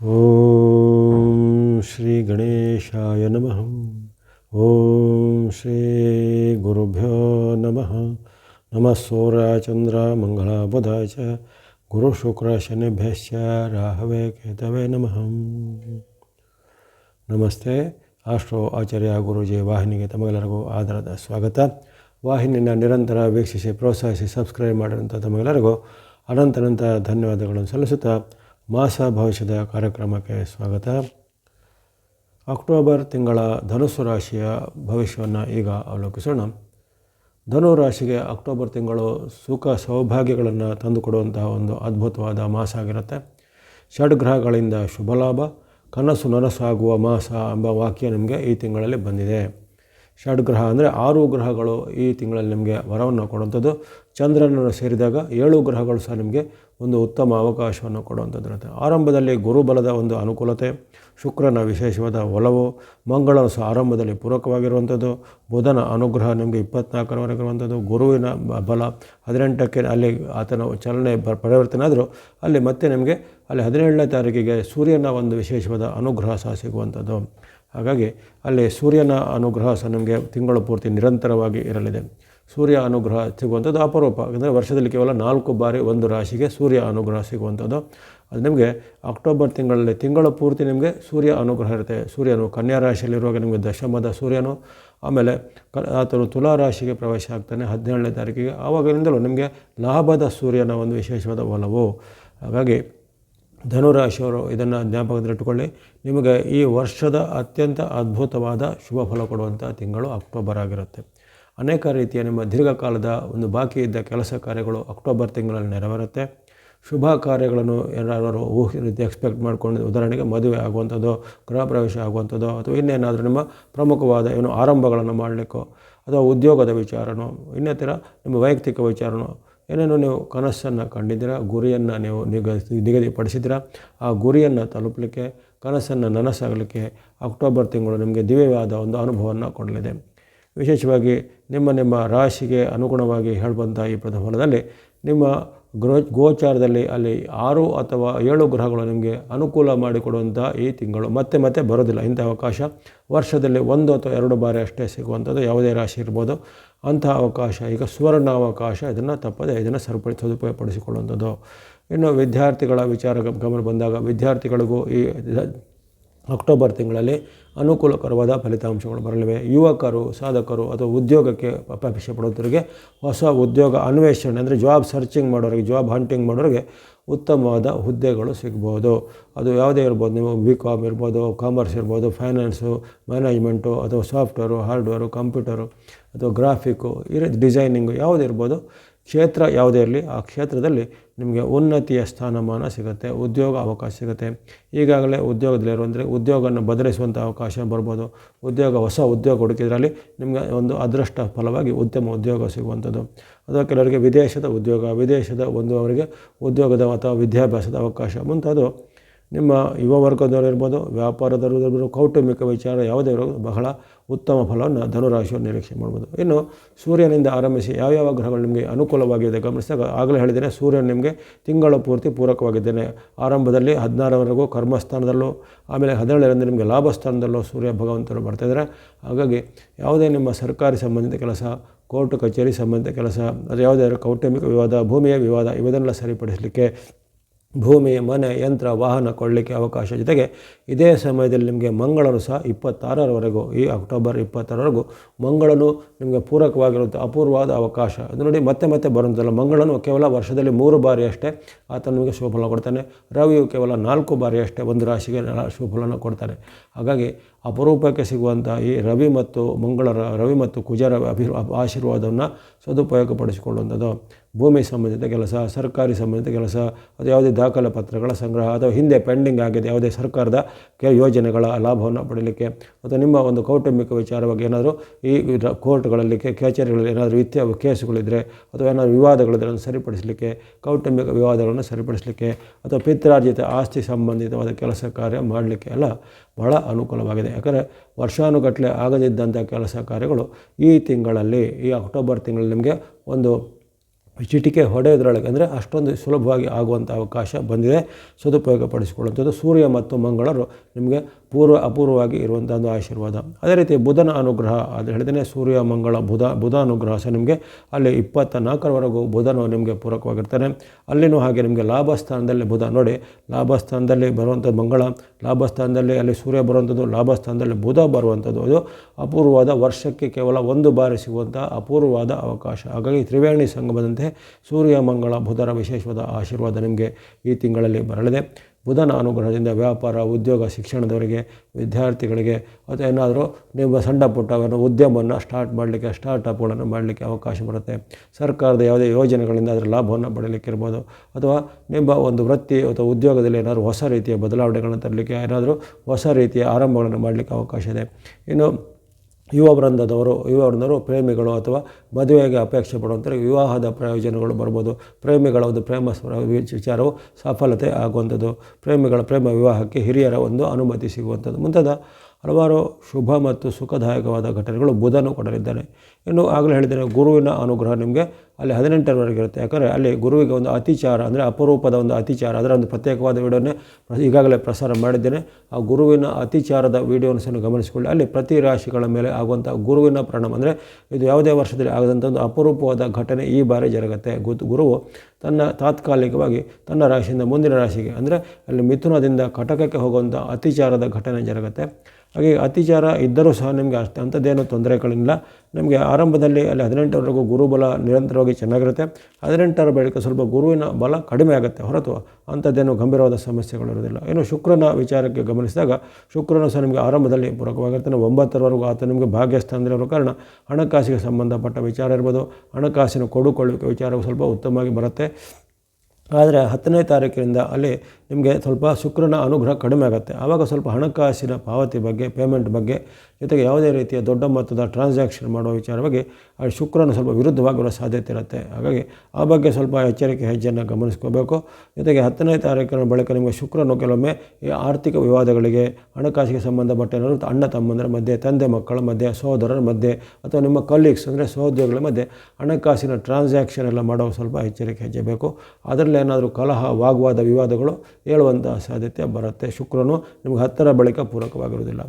ಓಂ ಶ್ರೀ ಗಣೇಶಾಯ ನಮಃ ಓಂ ಶ್ರೀ ಗುರುಭ್ಯೋ ನಮಃ ನಮಃ ಸೂರ್ಯ ಚಂದ್ರ ಮಂಗಳ ಬುಧ ಚ ಗುರು ಶುಕ್ರ ಶನಿಭ್ಯಶ್ಚ ರಾಹವೇ ಕೇತವೇ ನಮಃ ನಮಸ್ತೆ ಆಸ್ಟ್ರೋ ಆಚಾರ್ಯ ಗುರೂಜಿ ವಾಹಿನಿಗೆ ತಮಗೆಲ್ಲರಿಗೂ ಆಧಾರದ ಸ್ವಾಗತ ವಾಹಿನಿಯನ್ನು ನಿರಂತರ ವೀಕ್ಷಿಸಿ ಪ್ರೋತ್ಸಾಹಿಸಿ ಸಬ್ಸ್ಕ್ರೈಬ್ ಮಾಡಿದಂಥ ತಮಗೆಲ್ಲರಿಗೂ ಅನಂತನಂತ ಧನ್ಯವಾದಗಳನ್ನು ಸಲ್ಲಿಸುತ್ತಾ ಮಾಸ ಭವಿಷ್ಯದ ಕಾರ್ಯಕ್ರಮಕ್ಕೆ ಸ್ವಾಗತ. ಅಕ್ಟೋಬರ್ ತಿಂಗಳ ಧನುಸು ರಾಶಿಯ ಭವಿಷ್ಯವನ್ನು ಈಗ ಅವಲೋಕಿಸೋಣ. ಧನು ರಾಶಿಗೆ ಅಕ್ಟೋಬರ್ ತಿಂಗಳು ಸುಖ ಸೌಭಾಗ್ಯಗಳನ್ನು ತಂದುಕೊಡುವಂತಹ ಒಂದು ಅದ್ಭುತವಾದ ಮಾಸ ಆಗಿರುತ್ತೆ. ಷಡ್ಗ್ರಹಗಳಿಂದ ಶುಭ ಲಾಭ ಕನಸು ನನಸಾಗುವ ಮಾಸ ಎಂಬ ವಾಕ್ಯ ನಿಮಗೆ ಈ ತಿಂಗಳಲ್ಲಿ ಬಂದಿದೆ. ಷಡ್ಗ್ರಹ ಅಂದರೆ ಆರು ಗ್ರಹಗಳು ಈ ತಿಂಗಳಲ್ಲಿ ನಿಮಗೆ ವರವನ್ನು ಕೊಡುವಂಥದ್ದು. ಚಂದ್ರನನ್ನು ಸೇರಿದಾಗ ಏಳು ಗ್ರಹಗಳು ಸಹ ನಿಮಗೆ ಒಂದು ಉತ್ತಮ ಅವಕಾಶವನ್ನು ಕೊಡುವಂಥದ್ದು ಇರುತ್ತೆ. ಆರಂಭದಲ್ಲಿ ಗುರುಬಲದ ಒಂದು ಅನುಕೂಲತೆ, ಶುಕ್ರನ ವಿಶೇಷವಾದ ಒಲವು, ಮಂಗಳನು ಸಹ ಆರಂಭದಲ್ಲಿ ಪೂರಕವಾಗಿರುವಂಥದ್ದು. ಬುಧನ ಅನುಗ್ರಹ ನಿಮಗೆ ಇಪ್ಪತ್ನಾಲ್ಕರವರೆಗೆ ಇರುವಂಥದ್ದು. ಗುರುವಿನ ಬಲ ಹದಿನೆಂಟಕ್ಕೆ ಅಲ್ಲಿ ಆತನ ಚಲನೆ ಪರಿವರ್ತನೆ ಆದರೂ ಅಲ್ಲಿ ಮತ್ತೆ ನಿಮಗೆ ಅಲ್ಲಿ ಹದಿನೇಳನೇ ತಾರೀಕಿಗೆ ಸೂರ್ಯನ ಒಂದು ವಿಶೇಷವಾದ ಅನುಗ್ರಹ ಸಹ ಸಿಗುವಂಥದ್ದು. ಹಾಗಾಗಿ ಅಲ್ಲಿ ಸೂರ್ಯನ ಅನುಗ್ರಹ ಸಹ ನಮಗೆ ತಿಂಗಳು ಪೂರ್ತಿ ನಿರಂತರವಾಗಿ ಇರಲಿದೆ. ಸೂರ್ಯ ಅನುಗ್ರಹ ಸಿಗುವಂಥದ್ದು ಅಪರೂಪ. ಅಂದರೆ ವರ್ಷದಲ್ಲಿ ಕೇವಲ ನಾಲ್ಕು ಬಾರಿ ಒಂದು ರಾಶಿಗೆ ಸೂರ್ಯ ಅನುಗ್ರಹ ಸಿಗುವಂಥದ್ದು. ಅದು ನಿಮಗೆ ಅಕ್ಟೋಬರ್ ತಿಂಗಳಲ್ಲಿ ತಿಂಗಳ ಪೂರ್ತಿ ನಿಮಗೆ ಸೂರ್ಯ ಅನುಗ್ರಹ ಇರುತ್ತೆ. ಸೂರ್ಯನು ಕನ್ಯಾ ರಾಶಿಯಲ್ಲಿರುವಾಗ ನಿಮಗೆ ದಶಮದ ಸೂರ್ಯನು. ಆಮೇಲೆ ಕ, ಆತನು ತುಲಾ ರಾಶಿಗೆ ಪ್ರವೇಶ ಆಗ್ತಾನೆ ಹದಿನೇಳನೇ ತಾರೀಕಿಗೆ. ಆವಾಗಿನಿಂದಲೂ ನಿಮಗೆ ಲಾಭದ ಸೂರ್ಯನ ಒಂದು ವಿಶೇಷವಾದ ಒಲವು. ಹಾಗಾಗಿ ಧನುರಾಶಿಯವರು ಇದನ್ನು ಜ್ಞಾಪಕದಲ್ಲಿಟ್ಟುಕೊಳ್ಳಿ. ನಿಮಗೆ ಈ ವರ್ಷದ ಅತ್ಯಂತ ಅದ್ಭುತವಾದ ಶುಭ ಫಲ ಕೊಡುವಂಥ ತಿಂಗಳು ಅಕ್ಟೋಬರ್ ಆಗಿರುತ್ತೆ. ಅನೇಕ ರೀತಿಯ ನಿಮ್ಮ ದೀರ್ಘಕಾಲದ ಒಂದು ಬಾಕಿ ಇದ್ದ ಕೆಲಸ ಕಾರ್ಯಗಳು ಅಕ್ಟೋಬರ್ ತಿಂಗಳಲ್ಲಿ ನೆರವೇರುತ್ತೆ. ಶುಭ ಕಾರ್ಯಗಳನ್ನು ಏನಾದರೂ ಊಹಿ ರೀತಿ ಎಕ್ಸ್ಪೆಕ್ಟ್ ಮಾಡ್ಕೊಂಡು ಉದಾಹರಣೆಗೆ ಮದುವೆ ಆಗುವಂಥದ್ದು, ಗೃಹ ಪ್ರವೇಶ ಆಗುವಂಥದ್ದು ಅಥವಾ ಇನ್ನೇನಾದರೂ ನಿಮ್ಮ ಪ್ರಮುಖವಾದ ಏನು ಆರಂಭಗಳನ್ನು ಮಾಡಲಿಕ್ಕೋ ಅಥವಾ ಉದ್ಯೋಗದ ವಿಚಾರನೋ, ಇನ್ನಿತರ ನಿಮ್ಮ ವೈಯಕ್ತಿಕ ವಿಚಾರನೋ ಏನೇನೋ ನೀವು ಕನಸನ್ನು ಕಂಡಿದ್ದೀರಾ? ಗುರಿಯನ್ನು ನೀವು ನಿಗದಿ ನಿಗದಿಪಡಿಸಿದ್ದೀರ? ಆ ಗುರಿಯನ್ನು ತಲುಪಲಿಕ್ಕೆ, ಕನಸನ್ನು ನನಸಾಗಲಿಕ್ಕೆ ಅಕ್ಟೋಬರ್ ತಿಂಗಳು ನಿಮಗೆ ದಿವ್ಯವಾದ ಒಂದು ಅನುಭವವನ್ನು ಕೊಡಲಿದೆ. ವಿಶೇಷವಾಗಿ ನಿಮ್ಮ ನಿಮ್ಮ ರಾಶಿಗೆ ಅನುಗುಣವಾಗಿ ಹೇಳುವಂಥ ಈ ಪ್ರತಿಫಲದಲ್ಲಿ ನಿಮ್ಮ ಗೃಹ, ಗೋಚಾರದಲ್ಲಿ ಅಲ್ಲಿ ಆರು ಅಥವಾ ಏಳು ಗ್ರಹಗಳು ನಿಮಗೆ ಅನುಕೂಲ ಮಾಡಿಕೊಡುವಂಥ ಈ ತಿಂಗಳು. ಮತ್ತೆ ಮತ್ತೆ ಬರೋದಿಲ್ಲ. ಇಂಥ ಅವಕಾಶ ವರ್ಷದಲ್ಲಿ ಒಂದು ಅಥವಾ ಎರಡು ಬಾರಿ ಅಷ್ಟೇ ಸಿಗುವಂಥದ್ದು. ಯಾವುದೇ ರಾಶಿ ಇರ್ಬೋದು. ಅಂತಹ ಅವಕಾಶ, ಈಗ ಸುವರ್ಣ ಅವಕಾಶ ಇದನ್ನು ತಪ್ಪದೆ ಇದನ್ನು ಸರಿಪಡಿ, ಸದುಪಯೋಗಪಡಿಸಿಕೊಳ್ಳುವಂಥದ್ದು. ಇನ್ನು ವಿದ್ಯಾರ್ಥಿಗಳ ವಿಚಾರ ಗಮನ ಬಂದಾಗ, ವಿದ್ಯಾರ್ಥಿಗಳಿಗೂ ಈ ಅಕ್ಟೋಬರ್ ತಿಂಗಳಲ್ಲಿ ಅನುಕೂಲಕರವಾದ ಫಲಿತಾಂಶಗಳು ಬರಲಿವೆ. ಯುವಕರು, ಸಾಧಕರು ಅಥವಾ ಉದ್ಯೋಗಕ್ಕೆ ಅಪೇಕ್ಷೆ ಪಡೋದರಿಗೆ ಹೊಸ ಉದ್ಯೋಗ ಅನ್ವೇಷಣೆ ಅಂದರೆ ಜಾಬ್ ಸರ್ಚಿಂಗ್ ಮಾಡೋರಿಗೆ ಜಾಬ್ ಹಂಟಿಂಗ್ ಮಾಡೋರಿಗೆ ಉತ್ತಮವಾದ ಹುದ್ದೆಗಳು ಸಿಗ್ಬೋದು ಅದು ಯಾವುದೇ ಇರ್ಬೋದು, ನೀವು ಬಿ ಕಾಮ್ ಇರ್ಬೋದು ಕಾಮರ್ಸ್ ಇರ್ಬೋದು ಫೈನಾನ್ಸು ಮ್ಯಾನೇಜ್ಮೆಂಟು ಅಥವಾ ಸಾಫ್ಟ್ವೇರು ಹಾರ್ಡ್ವೇರು ಕಂಪ್ಯೂಟರು ಅಥವಾ ಗ್ರಾಫಿಕ್ಕು ಈ ರೀತಿ ಡಿಸೈನಿಂಗು ಯಾವುದಿರ್ಬೋದು ಕ್ಷೇತ್ರ ಯಾವುದೇ ಇರಲಿ, ಆ ಕ್ಷೇತ್ರದಲ್ಲಿ ನಿಮಗೆ ಉನ್ನತಿಯ ಸ್ಥಾನಮಾನ ಸಿಗುತ್ತೆ, ಉದ್ಯೋಗ ಅವಕಾಶ ಸಿಗುತ್ತೆ. ಈಗಾಗಲೇ ಉದ್ಯೋಗದಲ್ಲಿರುವಂದರೆ ಉದ್ಯೋಗವನ್ನು ಬದಲಿಸುವಂಥ ಅವಕಾಶ ಬರ್ಬೋದು. ಉದ್ಯೋಗ, ಹೊಸ ಉದ್ಯೋಗ ಹುಡುಕಿದ್ರಲ್ಲಿ ನಿಮಗೆ ಒಂದು ಅದೃಷ್ಟ ಫಲವಾಗಿ ಉತ್ತಮ ಉದ್ಯೋಗ ಸಿಗುವಂಥದ್ದು. ಅಥವಾ ಕೆಲವರಿಗೆ ವಿದೇಶದ ಉದ್ಯೋಗ, ವಿದೇಶದ ಒಂದು ಅವರಿಗೆ ಉದ್ಯೋಗದ ಅಥವಾ ವಿದ್ಯಾಭ್ಯಾಸದ ಅವಕಾಶ ಮುಂತಾದವು. ನಿಮ್ಮ ಯುವ ವರ್ಗದವರು ಇರ್ಬೋದು, ವ್ಯಾಪಾರದವರು ಇರ್ಬೋದು, ಕೌಟುಂಬಿಕ ವಿಚಾರ ಯಾವುದೇ ಇರೋದು ಬಹಳ ಉತ್ತಮ ಫಲವನ್ನು ಧನುರಾಶಿಯನ್ನು ನಿರೀಕ್ಷೆ ಮಾಡ್ಬೋದು. ಇನ್ನು ಸೂರ್ಯನಿಂದ ಆರಂಭಿಸಿ ಯಾವ್ಯಾವ ಗ್ರಹಗಳು ನಿಮಗೆ ಅನುಕೂಲವಾಗಿದೆ ಗಮನಿಸಿದಾಗ, ಆಗಲೇ ಹೇಳಿದ್ದೇನೆ, ಸೂರ್ಯನ ನಿಮಗೆ ತಿಂಗಳ ಪೂರ್ತಿ ಪೂರಕವಾಗಿದ್ದೇನೆ. ಆರಂಭದಲ್ಲಿ ಹದಿನಾರವರೆಗೂ ಕರ್ಮಸ್ಥಾನದಲ್ಲೂ, ಆಮೇಲೆ ಹದಿನೇಳರಿಂದ ನಿಮಗೆ ಲಾಭಸ್ಥಾನದಲ್ಲೂ ಸೂರ್ಯ ಭಗವಂತರು ಬರ್ತಾಯಿದ್ದಾರೆ ಹಾಗಾಗಿ ಯಾವುದೇ ನಿಮ್ಮ ಸರ್ಕಾರಿ ಸಂಬಂಧಿತ ಕೆಲಸ, ಕೋರ್ಟ್ ಕಚೇರಿ ಸಂಬಂಧಿತ ಕೆಲಸ, ಅದು ಯಾವುದೇ ಕೌಟುಂಬಿಕ ವಿವಾದ, ಭೂಮಿಯ ವಿವಾದ, ಇವೆಲ್ಲ ಸರಿಪಡಿಸಲಿಕ್ಕೆ ಭೂಮಿ, ಮನೆ, ಯಂತ್ರ, ವಾಹನ ಕೊಳ್ಳಲಿಕ್ಕೆ ಅವಕಾಶ. ಜೊತೆಗೆ ಇದೇ ಸಮಯದಲ್ಲಿ ನಿಮಗೆ ಮಂಗಳನು ಸಹ ಇಪ್ಪತ್ತಾರರವರೆಗೂ, ಈ ಅಕ್ಟೋಬರ್ ಇಪ್ಪತ್ತಾರವರೆಗೂ ಮಂಗಳನು ನಿಮಗೆ ಪೂರಕವಾಗಿರುವಂಥ ಅಪೂರ್ವವಾದ ಅವಕಾಶ. ಅದು ನೋಡಿ ಮತ್ತೆ ಮತ್ತೆ ಬರುವಂತಲ್ಲ ಮಂಗಳನು ಕೇವಲ ವರ್ಷದಲ್ಲಿ ಮೂರು ಬಾರಿ ಅಷ್ಟೇ ಆತ ನಿಮಗೆ ಶುಭಫಲ ಕೊಡ್ತಾನೆ. ರವಿಯು ಕೇವಲ ನಾಲ್ಕು ಬಾರಿ ಅಷ್ಟೇ ಒಂದು ರಾಶಿಗೆ ಶುಭಫಲನ ಕೊಡ್ತಾನೆ. ಹಾಗಾಗಿ ಅಪರೂಪಕ್ಕೆ ಸಿಗುವಂಥ ಈ ರವಿ ಮತ್ತು ಮಂಗಳರ, ರವಿ ಮತ್ತು ಕುಜರ ಅಭಿ ಆಶೀರ್ವಾದವನ್ನು ಸದುಪಯೋಗಪಡಿಸಿಕೊಳ್ಳುವಂಥದ್ದು. ಭೂಮಿ ಸಂಬಂಧಿತ ಕೆಲಸ, ಸರ್ಕಾರಿ ಸಂಬಂಧಿತ ಕೆಲಸ, ಅದು ಯಾವುದೇ ದಾಖಲೆ ಪತ್ರಗಳ ಸಂಗ್ರಹ ಅಥವಾ ಹಿಂದೆ ಪೆಂಡಿಂಗ್ ಆಗಿದೆ, ಯಾವುದೇ ಸರ್ಕಾರದ ಕೆ ಯೋಜನೆಗಳ ಲಾಭವನ್ನು ಪಡೀಲಿಕ್ಕೆ ಅಥವಾ ನಿಮ್ಮ ಒಂದು ಕೌಟುಂಬಿಕ ವಿಚಾರವಾಗಿ ಏನಾದರೂ ಈ ಕೋರ್ಟ್ಗಳಲ್ಲಿ ಕಚೇರಿಗಳಲ್ಲಿ ಏನಾದರೂ ವಿತ್ಯ ಕೇಸುಗಳಿದ್ದರೆ ಅಥವಾ ಏನಾದರೂ ವಿವಾದಗಳಿದ್ರೆ ಅದನ್ನು ಸರಿಪಡಿಸಲಿಕ್ಕೆ, ಕೌಟುಂಬಿಕ ವಿವಾದಗಳನ್ನು ಸರಿಪಡಿಸಲಿಕ್ಕೆ ಅಥವಾ ಪಿತ್ರಾರ್ಜಿತ ಆಸ್ತಿ ಸಂಬಂಧಿತವಾದ ಕೆಲಸ ಕಾರ್ಯ ಮಾಡಲಿಕ್ಕೆ ಎಲ್ಲ ಬಹಳ ಅನುಕೂಲವಾಗಿದೆ. ಯಾಕಂದರೆ ವರ್ಷಾನುಗಟ್ಟಲೆ ಆಗದಿದ್ದಂಥ ಕೆಲಸ ಕಾರ್ಯಗಳು ಈ ತಿಂಗಳಲ್ಲಿ, ಈ ಅಕ್ಟೋಬರ್ ತಿಂಗಳಲ್ಲಿ ನಿಮಗೆ ಒಂದು ಚಿಟಿಕೆ ಹೊಡೆಯೋದ್ರೊಳಗೆ ಅಂದರೆ ಅಷ್ಟೊಂದು ಸುಲಭವಾಗಿ ಆಗುವಂಥ ಅವಕಾಶ ಬಂದಿದೆ. ಸದುಪಯೋಗ ಪಡಿಸಿಕೊಳ್ಳುವಂಥದ್ದು ಸೂರ್ಯ ಮತ್ತು ಮಂಗಳರು ನಿಮಗೆ ಪೂರ್ವ ಅಪೂರ್ವವಾಗಿ ಇರುವಂಥ ಒಂದು ಆಶೀರ್ವಾದ. ಅದೇ ರೀತಿ ಬುಧನ ಅನುಗ್ರಹ ಅದು ಹೇಳಿದ್ರೆ ಸೂರ್ಯ, ಮಂಗಳ, ಬುಧ ಬುಧ ಅನುಗ್ರಹ ಸಹ ನಿಮಗೆ ಅಲ್ಲಿ ಇಪ್ಪತ್ತ ನಾಲ್ಕರವರೆಗೂ ಬುಧನು ನಿಮಗೆ ಪೂರಕವಾಗಿರ್ತಾನೆ. ಅಲ್ಲಿನೂ ಹಾಗೆ ನಿಮಗೆ ಲಾಭಸ್ಥಾನದಲ್ಲಿ ಬುಧ. ನೋಡಿ ಲಾಭಸ್ಥಾನದಲ್ಲಿ ಬರುವಂಥದ್ದು ಬರುವಂಥ ಮಂಗಳ ಲಾಭಸ್ಥಾನದಲ್ಲಿ ಅಲ್ಲಿ ಸೂರ್ಯ ಬರುವಂಥದ್ದು ಲಾಭಸ್ಥಾನದಲ್ಲಿ ಬುಧ ಬರುವಂಥದ್ದು. ಅದು ಅಪೂರ್ವವಾದ ವರ್ಷಕ್ಕೆ ಕೇವಲ ಒಂದು ಬಾರಿ ಸಿಗುವಂಥ ಅಪೂರ್ವವಾದ ಅವಕಾಶ. ಹಾಗಾಗಿ ತ್ರಿವೇಣಿ ಸಂಗಮದಂತೆ ಸೂರ್ಯ ಮಂಗಳ ಬುಧರ ವಿಶೇಷವಾದ ಆಶೀರ್ವಾದ ನಿಮಗೆ ಈ ತಿಂಗಳಲ್ಲಿ ಬರಲಿದೆ. ಬುಧನ ಅನುಗ್ರಹದಿಂದ ವ್ಯಾಪಾರ, ಉದ್ಯೋಗ, ಶಿಕ್ಷಣದವರಿಗೆ, ವಿದ್ಯಾರ್ಥಿಗಳಿಗೆ, ಅಥವಾ ಏನಾದರೂ ನಿಮ್ಮ ಸಣ್ಣ ಪುಟ್ಟವನ್ನು ಉದ್ಯಮವನ್ನು ಸ್ಟಾರ್ಟ್ ಮಾಡಲಿಕ್ಕೆ ಸ್ಟಾರ್ಟಪ್ಗಳನ್ನು ಮಾಡಲಿಕ್ಕೆ ಅವಕಾಶ ಬರುತ್ತೆ. ಸರ್ಕಾರದ ಯಾವುದೇ ಯೋಜನೆಗಳಿಂದ ಅದರ ಲಾಭವನ್ನು ಪಡೆಯಲಿಕ್ಕೆ ಇರ್ಬೋದು. ಅಥವಾ ನಿಮ್ಮ ಒಂದು ವೃತ್ತಿ ಅಥವಾ ಉದ್ಯೋಗದಲ್ಲಿ ಏನಾದರೂ ಹೊಸ ರೀತಿಯ ಬದಲಾವಣೆಗಳನ್ನು ತರಲಿಕ್ಕೆ ಏನಾದರೂ ಹೊಸ ರೀತಿಯ ಆರಂಭಗಳನ್ನು ಮಾಡಲಿಕ್ಕೆ ಅವಕಾಶ ಇದೆ. ಇನ್ನು ಯುವ ಬೃಂದದವರು ಯುವ ವೃಂದರು ಪ್ರೇಮಿಗಳು ಅಥವಾ ಮದುವೆಗೆ ಅಪೇಕ್ಷೆ ಪಡುವಂಥ ವಿವಾಹದ ಪ್ರಯೋಜನಗಳು ಬರ್ಬೋದು. ಪ್ರೇಮಿಗಳ ಒಂದು ಪ್ರೇಮ ವಿಚಾರವು ಸಫಲತೆ ಆಗುವಂಥದ್ದು. ಪ್ರೇಮಿಗಳ ಪ್ರೇಮ ವಿವಾಹಕ್ಕೆ ಹಿರಿಯರ ಒಂದು ಅನುಮತಿ ಸಿಗುವಂಥದ್ದು. ಮುಂತಾದ ಹಲವಾರು ಶುಭ ಮತ್ತು ಸುಖದಾಯಕವಾದ ಘಟನೆಗಳು ಬುಧನು ಕೊಡಲಿದ್ದಾನೆ. ಇನ್ನು ಆಗಲೇ ಹೇಳಿದ್ದೇನೆ ಗುರುವಿನ ಅನುಗ್ರಹ ನಿಮಗೆ ಅಲ್ಲಿ ಹದಿನೆಂಟರವರೆಗೆ ಇರುತ್ತೆ. ಯಾಕಂದರೆ ಅಲ್ಲಿ ಗುರುವಿಗೆ ಒಂದು ಅತಿಚಾರ, ಅಂದರೆ ಅಪರೂಪದ ಒಂದು ಅತಿಚಾರ, ಅದರ ಒಂದು ಪ್ರತ್ಯೇಕವಾದ ವಿಡಿಯೋನೇ ಈಗಾಗಲೇ ಪ್ರಸಾರ ಮಾಡಿದ್ದೇನೆ. ಆ ಗುರುವಿನ ಅತಿಚಾರದ ವಿಡಿಯೋನ ಸಹ ಗಮನಿಸಿಕೊಳ್ಳಿ. ಅಲ್ಲಿ ಪ್ರತಿ ರಾಶಿಗಳ ಮೇಲೆ ಆಗುವಂಥ ಗುರುವಿನ ಪರಿಣಾಮ, ಅಂದರೆ ಇದು ಯಾವುದೇ ವರ್ಷದಲ್ಲಿ ಆಗದಂಥ ಒಂದು ಅಪರೂಪವಾದ ಘಟನೆ ಈ ಬಾರಿ ಜರುಗುತ್ತೆ. ಗುತ್, ಗುರುವು ತನ್ನ ತಾತ್ಕಾಲಿಕವಾಗಿ ತನ್ನ ರಾಶಿಯಿಂದ ಮುಂದಿನ ರಾಶಿಗೆ, ಅಂದರೆ ಅಲ್ಲಿ ಮಿಥುನದಿಂದ ಕಟಕಕ್ಕೆ ಹೋಗುವಂಥ ಅತಿಚಾರದ ಘಟನೆ ಜರುಗುತ್ತೆ. ಹಾಗೆ ಅತಿಚಾರ ಇದ್ದರೂ ಸಹ ನಿಮಗೆ ಅಷ್ಟು ಅಂಥದ್ದೇನು ತೊಂದರೆಗಳಿಲ್ಲ. ನಿಮಗೆ ಆರಂಭದಲ್ಲಿ ಅಲ್ಲಿ ಹದಿನೆಂಟರವರೆಗೂ ಗುರುಬಲ ನಿರಂತರವಾಗಿ ಚೆನ್ನಾಗಿರುತ್ತೆ. ಹದಿನೆಂಟರ ಬಳಿಕ ಸ್ವಲ್ಪ ಗುರುವಿನ ಬಲ ಕಡಿಮೆ ಆಗುತ್ತೆ. ಹೊರತು ಅಂಥದ್ದೇನು ಗಂಭೀರವಾದ ಸಮಸ್ಯೆಗಳು ಇರೋದಿಲ್ಲ ಇನ್ನು ಶುಕ್ರನ ವಿಚಾರಕ್ಕೆ ಗಮನಿಸಿದಾಗ ಶುಕ್ರನು ಸಹ ನಿಮಗೆ ಆರಂಭದಲ್ಲಿ ಪೂರಕವಾಗಿರ್ತಾನೆ ಒಂಬತ್ತರವರೆಗೂ ಆತ ನಿಮಗೆ ಭಾಗ್ಯಸ್ಥಾನದಲ್ಲಿರೋ ಕಾರಣ ಹಣಕಾಸಿಗೆ ಸಂಬಂಧಪಟ್ಟ ವಿಚಾರ ಇರ್ಬೋದು. ಹಣಕಾಸಿನ ಕೊಡುಕೊಳ್ಳುವಿಕೆ ವಿಚಾರವು ಸ್ವಲ್ಪ ಉತ್ತಮವಾಗಿ ಬರುತ್ತೆ. ಆದರೆ ಹತ್ತನೇ ತಾರೀಕಿನಿಂದ ಅಲ್ಲಿ ನಿಮಗೆ ಸ್ವಲ್ಪ ಶುಕ್ರನ ಅನುಗ್ರಹ ಕಡಿಮೆ ಆಗುತ್ತೆ. ಆವಾಗ ಸ್ವಲ್ಪ ಹಣಕಾಸಿನ ಪಾವತಿ ಬಗ್ಗೆ ಪೇಮೆಂಟ್ ಬಗ್ಗೆ, ಜೊತೆಗೆ ಯಾವುದೇ ರೀತಿಯ ದೊಡ್ಡ ಮೊತ್ತದ ಟ್ರಾನ್ಸಾಕ್ಷನ್ ಮಾಡುವ ವಿಚಾರ ಬಗ್ಗೆ ಆ ಶುಕ್ರನ ಸ್ವಲ್ಪ ವಿರುದ್ಧವಾಗಿರೋ ಸಾಧ್ಯತೆ ಇರುತ್ತೆ. ಹಾಗಾಗಿ ಆ ಬಗ್ಗೆ ಸ್ವಲ್ಪ ಎಚ್ಚರಿಕೆ, ಹೆಜ್ಜೆಯನ್ನು ಗಮನಿಸ್ಕೋಬೇಕು. ಜೊತೆಗೆ ಹತ್ತನೇ ತಾರೀಕಿನ ಬಳಿಕ ನಿಮಗೆ ಶುಕ್ರನು ಕೆಲವೊಮ್ಮೆ ಈ ಆರ್ಥಿಕ ವಿವಾದಗಳಿಗೆ, ಹಣಕಾಸಿಗೆ ಸಂಬಂಧಪಟ್ಟ ಏನಾದರೂ ಅಣ್ಣ, ತಮ್ಮಂದರ ಮಧ್ಯೆ, ತಂದೆ ಮಕ್ಕಳ ಮಧ್ಯೆ, ಸಹೋದರರ ಮಧ್ಯೆ ಅಥವಾ ನಿಮ್ಮ ಕಲೀಗ್ಸ್ ಅಂದರೆ ಸಹೋದ್ಯೋಗಿಗಳ ಮಧ್ಯೆ ಹಣಕಾಸಿನ ಟ್ರಾನ್ಸಾಕ್ಷನ್ ಎಲ್ಲ ಮಾಡೋ ಸ್ವಲ್ಪ ಎಚ್ಚರಿಕೆ, ಹೆಜ್ಜೆ ಬೇಕು. ಅದರಲ್ಲಿ ಏನಾದರೂ ಕಲಹ, ವಾಗ್ವಾದ, ವಿವಾದಗಳು ಹೇಳುವಂತಹ ಸಾಧ್ಯತೆ ಬರುತ್ತೆ. ಶುಕ್ರನು ನಿಮಗೆ ಹತ್ತರ ಬಳಿಕ ಪೂರಕವಾಗಿರುವುದಿಲ್ಲ.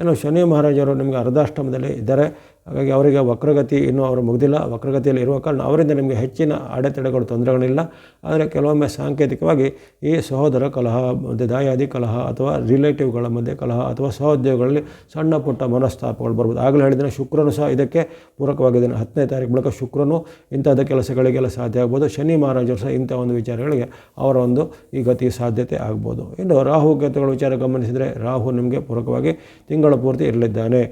ಏನೋ ಶನಿ ಮಹಾರಾಜರು ನಿಮಗೆ ಅರ್ಧಾಷ್ಟಮದಲ್ಲಿ ಇದ್ದಾರೆ. ಹಾಗಾಗಿ ಅವರಿಗೆ ವಕ್ರಗತಿ ಇನ್ನೂ ಅವರು ಮುಗಿದಿಲ್ಲ. ವಕ್ರಗತಿಯಲ್ಲಿ ಇರುವ ಕಾರಣ ಅವರಿಂದ ನಿಮಗೆ ಹೆಚ್ಚಿನ ಅಡೆತಡೆಗಳು, ತೊಂದರೆಗಳಿಲ್ಲ. ಆದರೆ ಕೆಲವೊಮ್ಮೆ ಸಾಂಕೇತಿಕವಾಗಿ ಈ ಸಹೋದರ ಕಲಹ, ಮತ್ತು ದಾಯಾದಿ ಕಲಹ ಅಥವಾ ರಿಲೇಟಿವ್ಗಳ ಮಧ್ಯೆ ಕಲಹ ಅಥವಾ ಸಹೋದ್ಯೋಗಗಳಲ್ಲಿ ಸಣ್ಣ ಪುಟ್ಟ ಮನಸ್ತಾಪಗಳು ಬರ್ಬೋದು. ಆಗಲೇ ಹೇಳಿದರೆ ಶುಕ್ರನು ಸಹ ಇದಕ್ಕೆ ಪೂರಕವಾಗಿದ್ದಾನೆ ಹತ್ತನೇ ತಾರೀಕು ಬಳಿಕ ಶುಕ್ರನು ಇಂಥದ್ದು ಕೆಲಸಗಳಿಗೆಲ್ಲ ಸಾಧ್ಯ ಆಗ್ಬೋದು. ಶನಿ ಮಹಾರಾಜರು ಸಹ ಇಂಥ ಒಂದು ವಿಚಾರಗಳಿಗೆ ಅವರ ಒಂದು ಈ ಗತಿ ಸಾಧ್ಯತೆ ಆಗ್ಬೋದು. ಇನ್ನು ರಾಹು ಕೇತುಗಳ ವಿಚಾರ ಗಮನಿಸಿದರೆ ರಾಹು ನಿಮಗೆ ಪೂರಕವಾಗಿ ತಿಂಗಳ ಪೂರ್ತಿ ಇರಲಿದ್ದಾನೆ.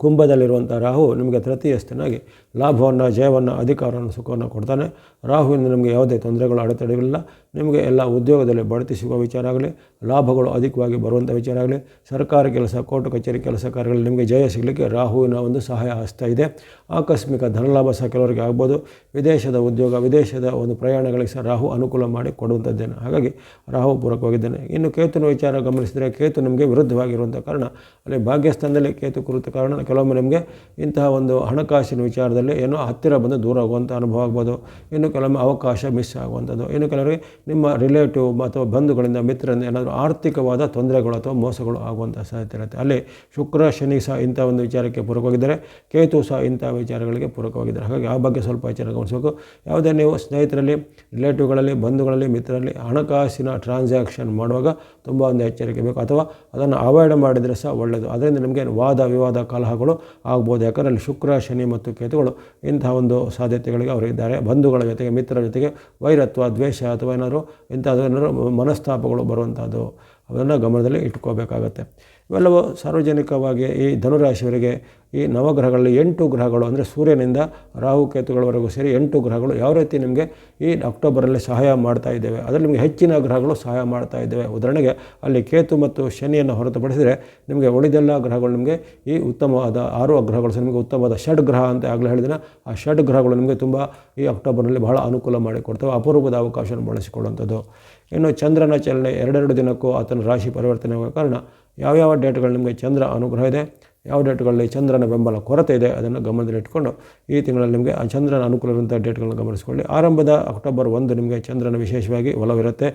ಕುಂಭದಲ್ಲಿರುವಂಥ ರಾಹು ನಿಮಗೆ ತೃತೀಯಸ್ಥನಾಗಿ ಲಾಭವನ್ನು ಜಯವನ್ನು ಅಧಿಕಾರವನ್ನು ಸುಖವನ್ನು ಕೊಡ್ತಾನೆ. ರಾಹುವಿಂದ ನಿಮಗೆ ಯಾವುದೇ ತೊಂದರೆಗಳು ಅಡೆತಡೆಗಳಿಲ್ಲ. ನಿಮಗೆ ಎಲ್ಲ ಉದ್ಯೋಗದಲ್ಲಿ ಬಡ್ತಿ ಸಿಗುವ ವಿಚಾರ ಆಗಲಿ, ಲಾಭಗಳು ಅಧಿಕವಾಗಿ ಬರುವಂಥ ವಿಚಾರ ಆಗಲಿ, ಸರ್ಕಾರಿ ಕೆಲಸ, ಕೋರ್ಟ್ ಕಚೇರಿ ಕೆಲಸ ಕಾರ್ಯಗಳಲ್ಲಿ ನಿಮಗೆ ಜಯ ಸಿಗಲಿಕ್ಕೆ ರಾಹುವಿನ ಒಂದು ಸಹಾಯ ಹಸ್ತ ಇದೆ. ಆಕಸ್ಮಿಕ ಧನಲಾಭ ಸಹ ಕೆಲವರಿಗೆ ಆಗ್ಬೋದು. ವಿದೇಶದ ಉದ್ಯೋಗ, ವಿದೇಶದ ಒಂದು ಪ್ರಯಾಣಗಳಿಗೆ ಸಹ ರಾಹು ಅನುಕೂಲ ಮಾಡಿ ಕೊಡುವಂಥದ್ದೇನೆ ಹಾಗಾಗಿ ರಾಹು ಪೂರಕವಾಗಿದ್ದೇನೆ. ಇನ್ನು ಕೇತುನ ವಿಚಾರ ಗಮನಿಸಿದರೆ ಕೇತು ನಿಮಗೆ ವಿರುದ್ಧವಾಗಿರುವಂಥ ಕಾರಣ, ಅಲ್ಲಿ ಭಾಗ್ಯಸ್ಥಾನದಲ್ಲಿ ಕೇತು ಕುರಿತ ಕಾರಣ, ಕೆಲವೊಮ್ಮೆ ನಿಮಗೆ ಇಂತಹ ಒಂದು ಹಣಕಾಸಿನ ವಿಚಾರದಲ್ಲಿ ಏನೋ ಹತ್ತಿರ ಬಂದು ದೂರ ಆಗುವಂಥ ಅನುಭವ ಆಗ್ಬೋದು. ಇನ್ನು ಕೆಲವೊಮ್ಮೆ ಅವಕಾಶ ಮಿಸ್ ಆಗುವಂಥದ್ದು. ಇನ್ನು ಕೆಲವರಿಗೆ ನಿಮ್ಮ ರಿಲೇಟಿವ್ ಅಥವಾ ಬಂಧುಗಳಿಂದ, ಮಿತ್ರರಿಂದ ಏನಾದರೂ ಆರ್ಥಿಕವಾದ ತೊಂದರೆಗಳು ಅಥವಾ ಮೋಸಗಳು ಆಗುವಂಥ ಸಾಧ್ಯತೆ ಇರುತ್ತೆ. ಅಲ್ಲಿ ಶುಕ್ರ, ಶನಿ ಸಹ ಇಂಥ ಒಂದು ವಿಚಾರಕ್ಕೆ ಪೂರಕವಾಗಿದ್ದಾರೆ, ಕೇತು ಸಹ ಇಂಥ ವಿಚಾರಗಳಿಗೆ ಪೂರಕವಾಗಿದ್ದಾರೆ. ಹಾಗಾಗಿ ಆ ಬಗ್ಗೆ ಸ್ವಲ್ಪ ವಿಚಾರ ಗಮನಿಸಬೇಕು. ಯಾವುದೇ ನೀವು ಸ್ನೇಹಿತರಲ್ಲಿ ರಿಲೇಟಿವ್ಗಳಲ್ಲಿ ಬಂಧುಗಳಲ್ಲಿ, ಮಿತ್ರರಲ್ಲಿ ಹಣಕಾಸಿನ ಟ್ರಾನ್ಸಾಕ್ಷನ್ ಮಾಡುವಾಗ ತುಂಬ ಒಂದು ಎಚ್ಚರಿಕೆ ಬೇಕು. ಅಥವಾ ಅದನ್ನು ಅವಾಯ್ಡ್ ಮಾಡಿದರೆ ಸಹ ಒಳ್ಳೆಯದು ಅದರಿಂದ ನಿಮಗೆ ವಾದ, ವಿವಾದ, ಕಲಹಗಳು ಆಗ್ಬೋದು. ಯಾಕಂದರೆ ಅಲ್ಲಿ ಶುಕ್ರ, ಶನಿ ಮತ್ತು ಕೇತುಗಳು ಇಂಥ ಒಂದು ಸಾಧ್ಯತೆಗಳಿಗೆ ಅವರು ಇದ್ದಾರೆ ಬಂಧುಗಳ ಜೊತೆಗೆ ಮಿತ್ರರ ಜೊತೆಗೆ ವೈರತ್ವ, ದ್ವೇಷ ಅಥವಾ ಇಂಥದ್ದು ಏನಾದರೂ ಮನಸ್ತಾಪಗಳು ಬರುವಂಥದ್ದು ಅದನ್ನು ಗಮನದಲ್ಲಿ ಇಟ್ಕೋಬೇಕಾಗತ್ತೆ. ಇವೆಲ್ಲವೂ ಸಾರ್ವಜನಿಕವಾಗಿ ಈ ಧನುರಾಶಿಯವರಿಗೆ ಈ ನವಗ್ರಹಗಳಲ್ಲಿ ಎಂಟು ಗ್ರಹಗಳು ಅಂದರೆ ಸೂರ್ಯನಿಂದ ರಾಹು ಕೇತುಗಳವರೆಗೂ ಸೇರಿ ಎಂಟು ಗ್ರಹಗಳು ಯಾವ ರೀತಿ ನಿಮಗೆ ಈ ಅಕ್ಟೋಬರಲ್ಲಿ ಸಹಾಯ ಮಾಡ್ತಾ ಇದ್ದೇವೆ, ಅದರಲ್ಲಿ ನಿಮಗೆ ಹೆಚ್ಚಿನ ಗ್ರಹಗಳು ಸಹಾಯ ಮಾಡ್ತಾ ಇದ್ದೇವೆ. ಉದಾಹರಣೆಗೆ ಅಲ್ಲಿ ಕೇತು ಮತ್ತು ಶನಿಯನ್ನು ಹೊರತುಪಡಿಸಿದರೆ ನಿಮಗೆ ಉಳಿದೆಲ್ಲ ಗ್ರಹಗಳು ನಿಮಗೆ ಈ ಉತ್ತಮವಾದ ಆರು ಗ್ರಹಗಳು ಸಹ ನಿಮಗೆ ಉತ್ತಮವಾದ ಷಡ್ ಗ್ರಹ ಅಂತ ಆಗಲೇ ಹೇಳಿದಿನ ಆ ಷಡ್ ಗ್ರಹಗಳು ನಿಮಗೆ ತುಂಬ ಈ ಅಕ್ಟೋಬರ್ನಲ್ಲಿ ಬಹಳ ಅನುಕೂಲ ಮಾಡಿಕೊಡ್ತವೆ, ಅಪರೂಪದ ಅವಕಾಶವನ್ನು ಬಳಸಿಕೊಳ್ಳುವಂಥದ್ದು. ಇನ್ನು ಚಂದ್ರನ ಚಲನೆ ಎರಡೆರಡು ದಿನಕ್ಕೂ ಆತನ ರಾಶಿ ಪರಿವರ್ತನೆ ಕಾರಣ ಯಾವ್ಯಾವ ಡೇಟ್ಗಳು ನಿಮಗೆ ಚಂದ್ರ ಅನುಗ್ರಹ ಇದೆ, ಯಾವ ಡೇಟ್ಗಳಲ್ಲಿ ಚಂದ್ರನ ಬೆಂಬಲ ಕೊರತೆ ಇದೆ, ಅದನ್ನು ಗಮನದಲ್ಲಿಟ್ಕೊಂಡು ಈ ತಿಂಗಳಲ್ಲಿ ನಿಮಗೆ ಆ ಚಂದ್ರನ ಅನುಕೂಲವಿರುವಂಥ ಡೇಟ್ಗಳನ್ನು ಗಮನಿಸಿಕೊಳ್ಳಿ. ಆರಂಭದ ಅಕ್ಟೋಬರ್ ಒಂದು ನಿಮಗೆ ಚಂದ್ರನ ವಿಶೇಷವಾಗಿ ಒಲವಿರುತ್ತೆ.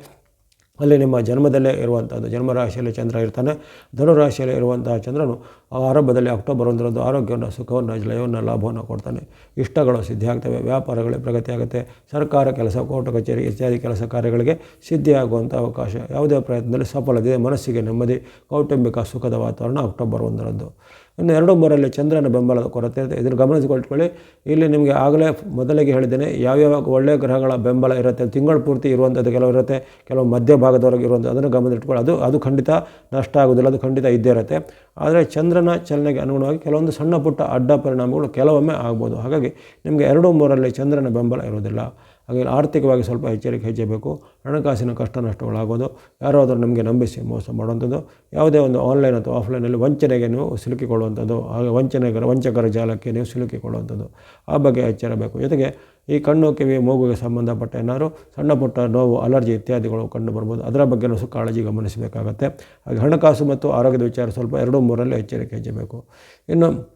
ಅಲ್ಲಿ ನಿಮ್ಮ ಜನ್ಮದಲ್ಲೇ ಇರುವಂಥದ್ದು. ಜನ್ಮರಾಶಿಯಲ್ಲಿ ಚಂದ್ರ ಇರ್ತಾನೆ. ಧನುರಾಶಿಯಲ್ಲಿ ಇರುವಂತಹ ಚಂದ್ರನು ಆರಂಭದಲ್ಲಿ ಅಕ್ಟೋಬರ್ ಒಂದರಂದು ಆರೋಗ್ಯವನ್ನು, ಸುಖವನ್ನು ಜಯವನ್ನು ಲಾಭವನ್ನು ಕೊಡ್ತಾನೆ. ಇಷ್ಟಗಳು ಸಿದ್ಧಿಯಾಗ್ತವೆ. ವ್ಯಾಪಾರಗಳಿಗೆ ಪ್ರಗತಿ ಆಗುತ್ತೆ. ಸರ್ಕಾರ ಕೆಲಸ, ಕೋರ್ಟ್, ಕಚೇರಿ ಇತ್ಯಾದಿ ಕೆಲಸ ಕಾರ್ಯಗಳಿಗೆ ಸಿದ್ಧಿಯಾಗುವಂಥ ಅವಕಾಶ. ಯಾವುದೇ ಪ್ರಯತ್ನದಲ್ಲಿ ಸಫಲತೆ ಮನಸ್ಸಿಗೆ ನೆಮ್ಮದಿ, ಕೌಟುಂಬಿಕ ಸುಖದ ವಾತಾವರಣ ಅಕ್ಟೋಬರ್ ಒಂದರಂದು. ಇನ್ನು ಎರಡು ಮೂರರಲ್ಲಿ ಚಂದ್ರನ ಬೆಂಬಲದ ಕೊರತೆ ಇರುತ್ತೆ ಇದನ್ನು ಗಮನಿಸಿಕೊಳ್ಕೊಳ್ಳಿ ಇಲ್ಲಿ ನಿಮಗೆ ಆಗಲೇ ಮೊದಲಿಗೆ ಹೇಳಿದ್ದೇನೆ, ಯಾವ್ಯಾವ ಒಳ್ಳೆಯ ಗ್ರಹಗಳ ಬೆಂಬಲ ಇರುತ್ತೆ, ತಿಂಗಳು ಪೂರ್ತಿ ಇರುವಂಥದ್ದು ಕೆಲವು ಇರುತ್ತೆ, ಕೆಲವು ಮಧ್ಯ ಭಾಗದವರೆಗೆ ಇರುವಂಥದ್ದು ಅದನ್ನು ಗಮನದಲ್ಲಿಟ್ಕೊಳ್ಳಿ ಅದು ಅದು ಖಂಡಿತ ನಷ್ಟ ಆಗೋದಿಲ್ಲ ಅದು ಖಂಡಿತ ಇದ್ದೇ ಇರುತ್ತೆ. ಆದರೆ ಚಂದ್ರನ ಚಲನೆಗೆ ಅನುಗುಣವಾಗಿ ಕೆಲವೊಂದು ಸಣ್ಣ ಪುಟ್ಟ ಅಡ್ಡ ಪರಿಣಾಮಗಳು ಕೆಲವೊಮ್ಮೆ ಆಗ್ಬೋದು. ಹಾಗಾಗಿ ನಿಮಗೆ ಎರಡು ಮೂರರಲ್ಲಿ ಚಂದ್ರನ ಬೆಂಬಲ ಇರೋದಿಲ್ಲ ಹಾಗೆ ಆರ್ಥಿಕವಾಗಿ ಸ್ವಲ್ಪ ಎಚ್ಚರಿಕೆ ಹೆಚ್ಚಬೇಕು. ಬೇಕು ಹಣಕಾಸಿನ ಕಷ್ಟ ನಷ್ಟಗಳಾಗೋದು, ಯಾರಾದರೂ ನಮಗೆ ನಂಬಿಸಿ ಮೋಸ ಮಾಡುವಂಥದ್ದು, ಯಾವುದೇ ಒಂದು ಆನ್ಲೈನ್ ಅಥವಾ ಆಫ್ಲೈನಲ್ಲಿ ವಂಚನೆಗೆ ನೀವು ಸಿಲುಕಿಕೊಳ್ಳುವಂಥದ್ದು, ಹಾಗೆ ವಂಚನೆಗರ ವಂಚಕರ ಜಾಲಕ್ಕೆ ನೀವು ಸಿಲುಕಿಕೊಳ್ಳುವಂಥದ್ದು. ಆ ಬಗ್ಗೆ ಎಚ್ಚರಬೇಕು ಜೊತೆಗೆ ಈ ಕಣ್ಣು, ಕಿವಿ, ಮೂಗುಗೆ ಸಂಬಂಧಪಟ್ಟ ಏನಾದರೂ ಸಣ್ಣ ಪುಟ್ಟ ನೋವು ಅಲರ್ಜಿ ಇತ್ಯಾದಿಗಳು ಕಂಡು ಬರ್ಬೋದು. ಅದರ ಬಗ್ಗೆನೂ ಸಹ ಕಾಳಜಿ ಗಮನಿಸಬೇಕಾಗತ್ತೆ. ಹಾಗೆ ಹಣಕಾಸು ಮತ್ತು ಆರೋಗ್ಯದ ವಿಚಾರ ಸ್ವಲ್ಪ ಎರಡು, ಮೂರರಲ್ಲಿ ಎಚ್ಚರಿಕೆ ಹೆಚ್ಚಬೇಕು. ಇನ್ನು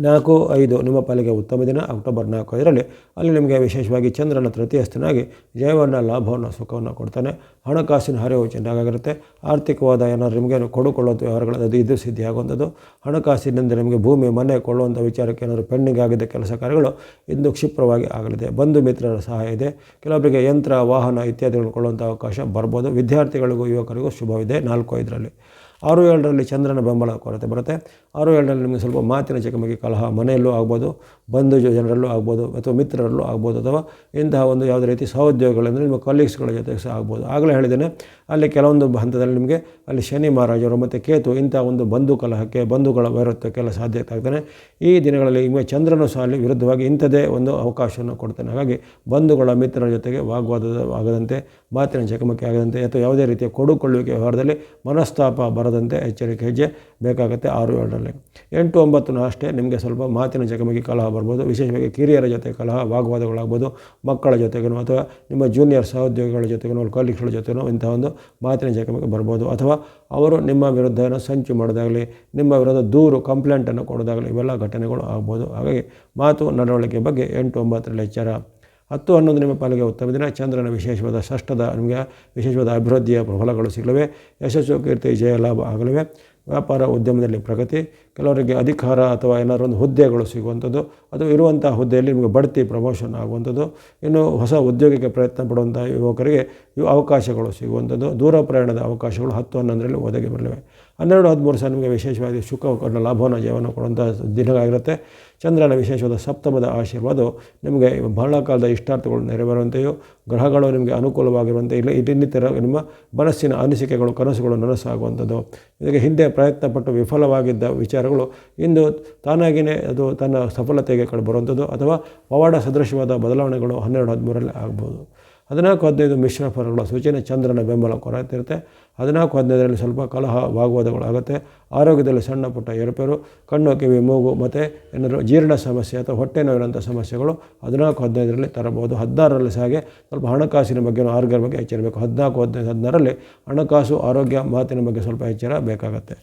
ನಾಲ್ಕು ಐದು ನಿಮ್ಮ ಪಾಲಿಗೆ ಉತ್ತಮ ದಿನ, ಅಕ್ಟೋಬರ್ ನಾಲ್ಕು ಐದರಲ್ಲಿ. ಅಲ್ಲಿ ನಿಮಗೆ ವಿಶೇಷವಾಗಿ ಚಂದ್ರನ ತೃತೀಯ ತೃತೀಯಸ್ಥನಾಗಿ ಜಯವನ್ನು, ಲಾಭವನ್ನು, ಸುಖವನ್ನು ಕೊಡ್ತಾನೆ. ಹಣಕಾಸಿನ ಹರಿವು ಚೆನ್ನಾಗಿರುತ್ತೆ ಆರ್ಥಿಕವಾದ ಏನಾದ್ರು ನಿಮಗೆ ಕೊಡುಕೊಳ್ಳುವಂಥ ವ್ಯವಹಾರಗಳು ಅದು ಇದು ಸಿದ್ಧಿಯಾಗುವಂಥದ್ದು. ಹಣಕಾಸಿನಿಂದ ನಿಮಗೆ ಭೂಮಿ ಮನೆ ಕೊಳ್ಳುವಂಥ ವಿಚಾರಕ್ಕೆ ಏನಾದರೂ ಪೆಂಡಿಂಗ್ ಆಗಿದ್ದ ಕೆಲಸ ಕಾರ್ಯಗಳು ಇಂದು ಕ್ಷಿಪ್ರವಾಗಿ ಆಗಲಿದೆ. ಬಂಧು ಮಿತ್ರರ ಸಹಾಯ ಇದೆ. ಕೆಲವೊಬ್ಬರಿಗೆ ಯಂತ್ರ, ವಾಹನ ಇತ್ಯಾದಿಗಳು ಕೊಳ್ಳುವಂಥ ಅವಕಾಶ ಬರ್ಬೋದು. ವಿದ್ಯಾರ್ಥಿಗಳಿಗೂ, ಯುವಕರಿಗೂ ಶುಭವಿದೆ ನಾಲ್ಕು ಐದರಲ್ಲಿ. ಆರು ಏಳರಲ್ಲಿ ಚಂದ್ರನ ಬೆಂಬಲ ಕೊರತೆ ಬರುತ್ತೆ. ಆರು ಏಳರಲ್ಲಿ ನಿಮಗೆ ಸ್ವಲ್ಪ ಮಾತಿನ ಚಕಮಕಿ, ಕಲಹ ಮನೆಯಲ್ಲೂ ಆಗ್ಬೋದು, ಬಂಧು ಜನರಲ್ಲೂ ಆಗ್ಬೋದು ಅಥವಾ ಮಿತ್ರರಲ್ಲೂ ಆಗ್ಬೋದು ಅಥವಾ ಇಂತಹ ಒಂದು ಯಾವುದೇ ರೀತಿ ಸಹೋದ್ಯೋಗಗಳಂದರೆ ನಿಮ್ಮ ಕಲೀಗ್ಸ್ಗಳ ಜೊತೆ ಸಹ ಆಗ್ಬೋದು. ಆಗಲೇ ಹೇಳಿದ್ದೇನೆ, ಅಲ್ಲಿ ಕೆಲವೊಂದು ಹಂತದಲ್ಲಿ ನಿಮಗೆ ಅಲ್ಲಿ ಶನಿ ಮಹಾರಾಜರು ಮತ್ತು ಕೇತು ಇಂಥ ಒಂದು ಬಂಧು ಕಲಹಕ್ಕೆ, ಬಂಧುಗಳ ವೈರತ್ವಕ್ಕೆಲ್ಲ ಸಾಧ್ಯತೆ ಆಗ್ತಾನೆ ಈ ದಿನಗಳಲ್ಲಿ ನಿಮಗೆ ಚಂದ್ರನು ಸಹ ಅಲ್ಲಿ ವಿರುದ್ಧವಾಗಿ ಇಂಥದೇ ಒಂದು ಅವಕಾಶವನ್ನು ಕೊಡ್ತಾನೆ. ಹಾಗಾಗಿ ಬಂಧುಗಳ ಮಿತ್ರರ ಜೊತೆಗೆ ವಾಗ್ವಾದ ಆಗದಂತೆ ಮಾತಿನ ಚಕಮಕಿ ಆಗದಂತೆ ಅಥವಾ ಯಾವುದೇ ರೀತಿಯ ಕೊಡುಕೊಳ್ಳುವಿಕೆ ವ್ಯವಹಾರದಲ್ಲಿ ಮನಸ್ತಾಪ ಬರದಂತೆ ಎಚ್ಚರಿಕೆ ಹೆಜ್ಜೆ ಬೇಕಾಗುತ್ತೆ ಆರು ಏಳರಲ್ಲಿ. ಎಂಟು ಒಂಬತ್ತು ಅಷ್ಟೇ ನಿಮಗೆ ಸ್ವಲ್ಪ ಮಾತಿನ ಚಕಮಕಿ ಕಲಹ ಬರ್ಬೋದು. ವಿಶೇಷವಾಗಿ ಕಿರಿಯರ ಜೊತೆ ಕಲಹ, ವಾಗ್ವಾದಗಳಾಗ್ಬೋದು. ಮಕ್ಕಳ ಜೊತೆಗೂ ಅಥವಾ ನಿಮ್ಮ ಜೂನಿಯರ್ ಸಹೋದ್ಯೋಗಿಗಳ ಜೊತೆಗೂ ಕಲೀಗ್ಸ್ಗಳ ಜೊತೆಗೂ ಇಂಥ ಒಂದು ಮಾತಿನ ಚಕಮಕಿ ಬರ್ಬೋದು. ಅಥವಾ ಅವರು ನಿಮ್ಮ ವಿರುದ್ಧ ಸಂಚು ಮಾಡೋದಾಗಲಿ, ನಿಮ್ಮ ವಿರುದ್ಧ ದೂರು ಕಂಪ್ಲೇಂಟನ್ನು ಕೊಡೋದಾಗಲಿ ಇವೆಲ್ಲ ಘಟನೆಗಳು ಆಗ್ಬೋದು. ಹಾಗಾಗಿ ಮಾತು ನಡವಳಿಕೆ ಬಗ್ಗೆ ಎಂಟು ಒಂಬತ್ತರಲ್ಲಿ ಎಚ್ಚರ. ಹತ್ತು ಹನ್ನೊಂದು ನಿಮ್ಮ ಪಾಲಿಗೆ ಉತ್ತಮ ದಿನ. ಚಂದ್ರನ ವಿಶೇಷವಾದ ಷಷ್ಠದ ನಿಮಗೆ ವಿಶೇಷವಾದ ಅಭಿವೃದ್ಧಿಯ ಫಲಗಳು ಸಿಗಲಿವೆ. ಯಶಸ್ಸು, ಕೀರ್ತಿ, ಜಯ, ಲಾಭ ಆಗಲಿವೆ. ವ್ಯಾಪಾರ, ಉದ್ಯಮದಲ್ಲಿ ಪ್ರಗತಿ, ಕೆಲವರಿಗೆ ಅಧಿಕಾರ ಅಥವಾ ಏನಾದರೂ ಒಂದು ಹುದ್ದೆಗಳು ಸಿಗುವಂಥದ್ದು. ಅದು ಇರುವಂಥ ಹುದ್ದೆಯಲ್ಲಿ ನಿಮಗೆ ಬಡ್ತಿ, ಪ್ರಮೋಷನ್ ಆಗುವಂಥದ್ದು. ಇನ್ನು ಹೊಸ ಉದ್ಯೋಗಕ್ಕೆ ಪ್ರಯತ್ನ ಪಡುವಂಥ ಯುವಕರಿಗೆ ಇವು ಅವಕಾಶಗಳು ಸಿಗುವಂಥದ್ದು. ದೂರ ಪ್ರಯಾಣದ ಅವಕಾಶಗಳು ಹತ್ತು ಹನ್ನೊಂದರಲ್ಲಿ ಒದಗಿ ಬರಲಿವೆ. ಹನ್ನೆರಡು, ಹದಿಮೂರು ಸಹ ನಿಮಗೆ ವಿಶೇಷವಾಗಿ ಸುಖ ಲಾಭವನ್ನು, ಜೀವನ ಕೊಡುವಂಥ ದಿನಗಳಾಗಿರುತ್ತೆ. ಚಂದ್ರನ ವಿಶೇಷವಾದ ಸಪ್ತಮದ ಆಶೀರ್ವಾದವು ನಿಮಗೆ ಬಹಳ ಕಾಲದ ಇಷ್ಟಾರ್ಥಗಳು ನೆರವೇರುವಂತೆಯೂ, ಗ್ರಹಗಳು ನಿಮಗೆ ಅನುಕೂಲವಾಗಿರುವಂತೆ ಇಲ್ಲ ಇನ್ನಿತರ ನಿಮ್ಮ ಮನಸ್ಸಿನ ಅನಿಸಿಕೆಗಳು, ಕನಸುಗಳು ನನಸಾಗುವಂಥದ್ದು. ಇದಕ್ಕೆ ಹಿಂದೆ ಪ್ರಯತ್ನಪಟ್ಟು ವಿಫಲವಾಗಿದ್ದ ವಿಚಾರಗಳು ಇಂದು ತಾನಾಗಿಯೇ ಅದು ತನ್ನ ಸಫಲತೆಗೆ ಕಡೆ ಬರುವಂಥದ್ದು ಅಥವಾ ಪವಾಡ ಸದೃಶವಾದ ಬದಲಾವಣೆಗಳು ಹನ್ನೆರಡು ಹದಿಮೂರರಲ್ಲಿ ಆಗ್ಬೋದು. ಹದಿನಾಲ್ಕು ಹದಿನೈದು ಮಿಶ್ರ ಫಲಗಳ ಸೂಚನೆ ಚಂದ್ರನ ಬೆಂಬಲ ಕೊರತೆ ಇರುತ್ತೆ ಹದಿನಾಲ್ಕು ಹದಿನೈದರಲ್ಲಿ ಸ್ವಲ್ಪ ಕಲಹ ವಾಗ್ವಾದಗಳು ಆಗುತ್ತೆ. ಆರೋಗ್ಯದಲ್ಲಿ ಸಣ್ಣ ಪುಟ್ಟ ಏರುಪೇರು, ಕಣ್ಣು, ಕಿವಿ, ಮೂಗು, ಮತ್ತು ಏನಾದರೂ ಜೀರ್ಣ ಸಮಸ್ಯೆ ಅಥವಾ ಹೊಟ್ಟೆ ನೋವಿರುವಂಥ ಸಮಸ್ಯೆಗಳು ಹದಿನಾಲ್ಕು ಹದಿನೈದರಲ್ಲಿ ತರಬಹುದು. ಹದಿನಾರರಲ್ಲಿ ಸಹ ಹಾಗೆ ಸ್ವಲ್ಪ ಹಣಕಾಸಿನ ಬಗ್ಗೆ ಆರೋಗ್ಯದ ಬಗ್ಗೆ ಎಚ್ಚರಬೇಕು ಹದಿನಾಲ್ಕು ಹದಿನೈದು ಹದಿನಾರರಲ್ಲಿ ಹಣಕಾಸು, ಆರೋಗ್ಯ ಮಾತಿನ ಬಗ್ಗೆ ಸ್ವಲ್ಪ ಎಚ್ಚರ ಬೇಕಾಗುತ್ತೆ.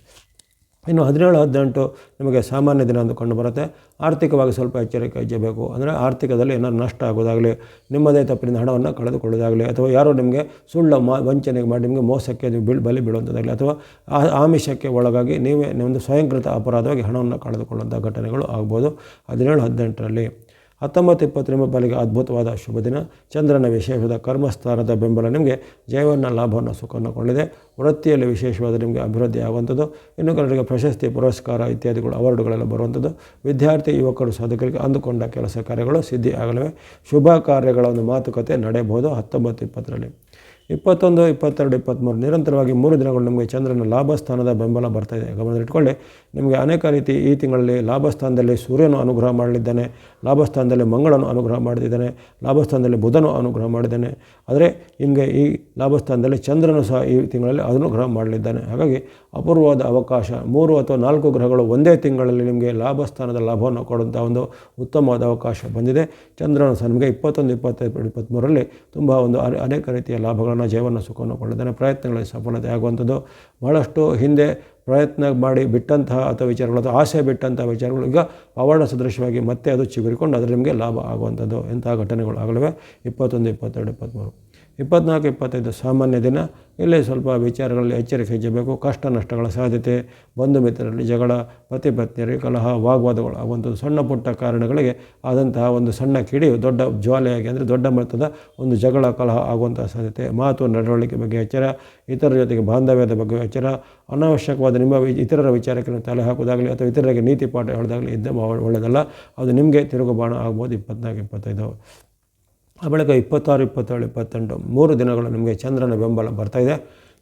ಇನ್ನು ಹದಿನೇಳು, ಹದಿನೆಂಟು ನಿಮಗೆ ಸಾಮಾನ್ಯ ದಿನ ಅಂದು ಕಂಡು ಬರುತ್ತೆ. ಆರ್ಥಿಕವಾಗಿ ಸ್ವಲ್ಪ ಎಚ್ಚರಿಕೆ ಹೆಜ್ಜೆಬೇಕು ಅಂದರೆ ಆರ್ಥಿಕದಲ್ಲಿ ಏನಾದ್ರು ನಷ್ಟ ಆಗೋದಾಗಲಿ, ನಿಮ್ಮದೇ ತಪ್ಪಿನಿಂದ ಹಣವನ್ನು ಕಳೆದುಕೊಳ್ಳೋದಾಗಲಿ, ಅಥವಾ ಯಾರೋ ನಿಮಗೆ ಸುಳ್ಳು ಮಾ, ವಂಚನೆಗೆ ಮಾಡಿ ನಿಮಗೆ ಮೋಸಕ್ಕೆ ನೀವು ಬೀಳ್, ಬಲಿ ಬೀಳುವಂಥದ್ದಾಗಲಿ, ಅಥವಾ ಆಮಿಷಕ್ಕೆ ಒಳಗಾಗಿ ನೀವೇ ಒಂದು ಸ್ವಯಂಕೃತ ಅಪರಾಧವಾಗಿ ಹಣವನ್ನು ಕಳೆದುಕೊಳ್ಳುವಂಥ ಘಟನೆಗಳು ಆಗ್ಬೋದು. ಹದಿನೇಳು, ಹದಿನೆಂಟರಲ್ಲಿ ಹತ್ತೊಂಬತ್ತು ಇಪ್ಪತ್ತು ನಿಮ್ಮ ಪಾಲಿಗೆ ಅದ್ಭುತವಾದ ಶುಭ ದಿನ. ಚಂದ್ರನ ವಿಶೇಷವಾದ ಕರ್ಮಸ್ಥಾನದ ಬೆಂಬಲ ನಿಮಗೆ. ಜೈವನ್ನ ಲಾಭವನ್ನು ಸುಖವನ್ನು ಕೊಂಡಿದೆ ವೃತ್ತಿಯಲ್ಲಿ ವಿಶೇಷವಾದ ನಿಮಗೆ ಅಭಿವೃದ್ಧಿ ಆಗುವಂಥದ್ದು. ಇನ್ನು ಕೆಲವರಿಗೆ ಪ್ರಶಸ್ತಿ, ಪುರಸ್ಕಾರ ಇತ್ಯಾದಿಗಳು, ಅವಾರ್ಡುಗಳೆಲ್ಲ ಬರುವಂಥದ್ದು. ವಿದ್ಯಾರ್ಥಿ, ಯುವಕರು, ಸಾಧಕರಿಗೆ ಅಂದುಕೊಂಡ ಕೆಲಸ ಕಾರ್ಯಗಳು ಸಿದ್ಧಿ ಆಗಲಿವೆ. ಶುಭ ಕಾರ್ಯಗಳ ಒಂದು ಮಾತುಕತೆ ನಡೆಯಬಹುದು ಹತ್ತೊಂಬತ್ತು ಇಪ್ಪತ್ತರಲ್ಲಿ ಇಪ್ಪತ್ತೊಂದು, ಇಪ್ಪತ್ತೆರಡು, ಇಪ್ಪತ್ತ್ಮೂರು ನಿರಂತರವಾಗಿ ಮೂರು ದಿನಗಳು ನಿಮಗೆ ಚಂದ್ರನ ಲಾಭಸ್ಥಾನದ ಬೆಂಬಲ ಬರ್ತಾ ಇದೆ. ಗಮನದಲ್ಲಿಟ್ಕೊಳ್ಳಿ ನಿಮಗೆ ಅನೇಕ ರೀತಿ ಈ ತಿಂಗಳಲ್ಲಿ ಲಾಭಸ್ಥಾನದಲ್ಲಿ ಸೂರ್ಯನು ಅನುಗ್ರಹ ಮಾಡಲಿದ್ದಾನೆ, ಲಾಭಸ್ಥಾನದಲ್ಲಿ ಮಂಗಳನು ಅನುಗ್ರಹ ಮಾಡಿದ್ದಾನೆ ಲಾಭಸ್ಥಾನದಲ್ಲಿ ಬುಧನು ಅನುಗ್ರಹ ಮಾಡಿದ್ದಾನೆ ಆದರೆ ನಿಮಗೆ ಈ ಲಾಭಸ್ಥಾನದಲ್ಲಿ ಚಂದ್ರನು ಸಹ ಈ ತಿಂಗಳಲ್ಲಿ ಅನುಗ್ರಹ ಮಾಡಲಿದ್ದಾನೆ. ಹಾಗಾಗಿ ಅಪೂರ್ವವಾದ ಅವಕಾಶ. ಮೂರು ಅಥವಾ ನಾಲ್ಕು ಗ್ರಹಗಳು ಒಂದೇ ತಿಂಗಳಲ್ಲಿ ನಿಮಗೆ ಲಾಭಸ್ಥಾನದ ಲಾಭವನ್ನು ಕೊಡುವಂಥ ಒಂದು ಉತ್ತಮವಾದ ಅವಕಾಶ ಬಂದಿದೆ. ಚಂದ್ರನ ಸಹ ನಿಮಗೆ ಇಪ್ಪತ್ತೊಂದು, ಇಪ್ಪತ್ತೈದು ಇಪ್ಪತ್ತ್ಮೂರರಲ್ಲಿ ತುಂಬ ಒಂದು ಅನೇಕ ರೀತಿಯ ಲಾಭಗಳನ್ನು ಜೀವನ ಸುಖವನ್ನು ಕೊಡುತ್ತಾನೆ ಪ್ರಯತ್ನಗಳಲ್ಲಿ ಸಫಲತೆ ಆಗುವಂಥದ್ದು. ಬಹಳಷ್ಟು ಹಿಂದೆ ಪ್ರಯತ್ನ ಮಾಡಿ ಬಿಟ್ಟಂತಹ ಅಥವಾ ವಿಚಾರಗಳು ಅಥವಾ ಆಸೆ ಬಿಟ್ಟಂತಹ ವಿಚಾರಗಳು ಈಗ ಪವಾಡ ಸದೃಶವಾಗಿ ಮತ್ತೆ ಅದು ಚಿಗುರಿಕೊಂಡು ಅದರ ನಿಮಗೆ ಲಾಭ ಆಗುವಂಥದ್ದು. ಇಂತಹ ಘಟನೆಗಳು ಆಗಲಿವೆ ಇಪ್ಪತ್ತೊಂದು, ಇಪ್ಪತ್ತೆರಡು ಇಪ್ಪತ್ತ್ಮೂರು ಇಪ್ಪತ್ನಾಲ್ಕು, ಇಪ್ಪತ್ತೈದು ಸಾಮಾನ್ಯ ದಿನ. ಇಲ್ಲೇ ಸ್ವಲ್ಪ ವಿಚಾರಗಳಲ್ಲಿ ಎಚ್ಚರಿಕೆ ಹೆಚ್ಚಬೇಕು ಕಷ್ಟ ನಷ್ಟಗಳ ಸಾಧ್ಯತೆ, ಬಂಧು ಮಿತ್ರರಲ್ಲಿ ಜಗಳ ಪತಿ ಪತ್ನಿಯರಿಗೆ ಕಲಹ, ವಾಗ್ವಾದಗಳು ಒಂದು ಸಣ್ಣ ಪುಟ್ಟ ಕಾರಣಗಳಿಗೆ ಆದಂತಹ ಒಂದು ಸಣ್ಣ ಕಿಡಿಯು ದೊಡ್ಡ ಜ್ವಾಲೆಯಾಗಿ ಅಂದರೆ ದೊಡ್ಡ ಮಟ್ಟದ ಒಂದು ಜಗಳ, ಕಲಹ ಆಗುವಂತಹ ಸಾಧ್ಯತೆ. ಮಾತು, ನಡವಳಿಕೆ ಬಗ್ಗೆ ಎಚ್ಚರ ಇತರರ ಜೊತೆಗೆ ಬಾಂಧವ್ಯದ ಬಗ್ಗೆ ಎಚ್ಚರ, ಅನಾವಶ್ಯಕವಾದ ನಿಮ್ಮ ಇತರರ ವಿಚಾರಕ್ಕೆ ತಲೆ ಹಾಕೋದಾಗಲಿ ಅಥವಾ ಇತರರಿಗೆ ನೀತಿ ಪಾಠ ಹೇಳೋದಾಗಲಿ ಇದ್ದ ಒಳ್ಳೆಯದಲ್ಲ ಅದು ನಿಮಗೆ ತಿರುಗು ಬಾಣ ಆಗ್ಬೋದು. ಇಪ್ಪತ್ನಾಲ್ಕು, ಇಪ್ಪತ್ತೈದು. ಆ ಬಳಿಕ ಇಪ್ಪತ್ತಾರು ಇಪ್ಪತ್ತೇಳು ಇಪ್ಪತ್ತೆಂಟು ಮೂರು ದಿನಗಳು ನಿಮಗೆ ಚಂದ್ರನ ಬೆಂಬಲ ಬರ್ತಾಯಿದೆ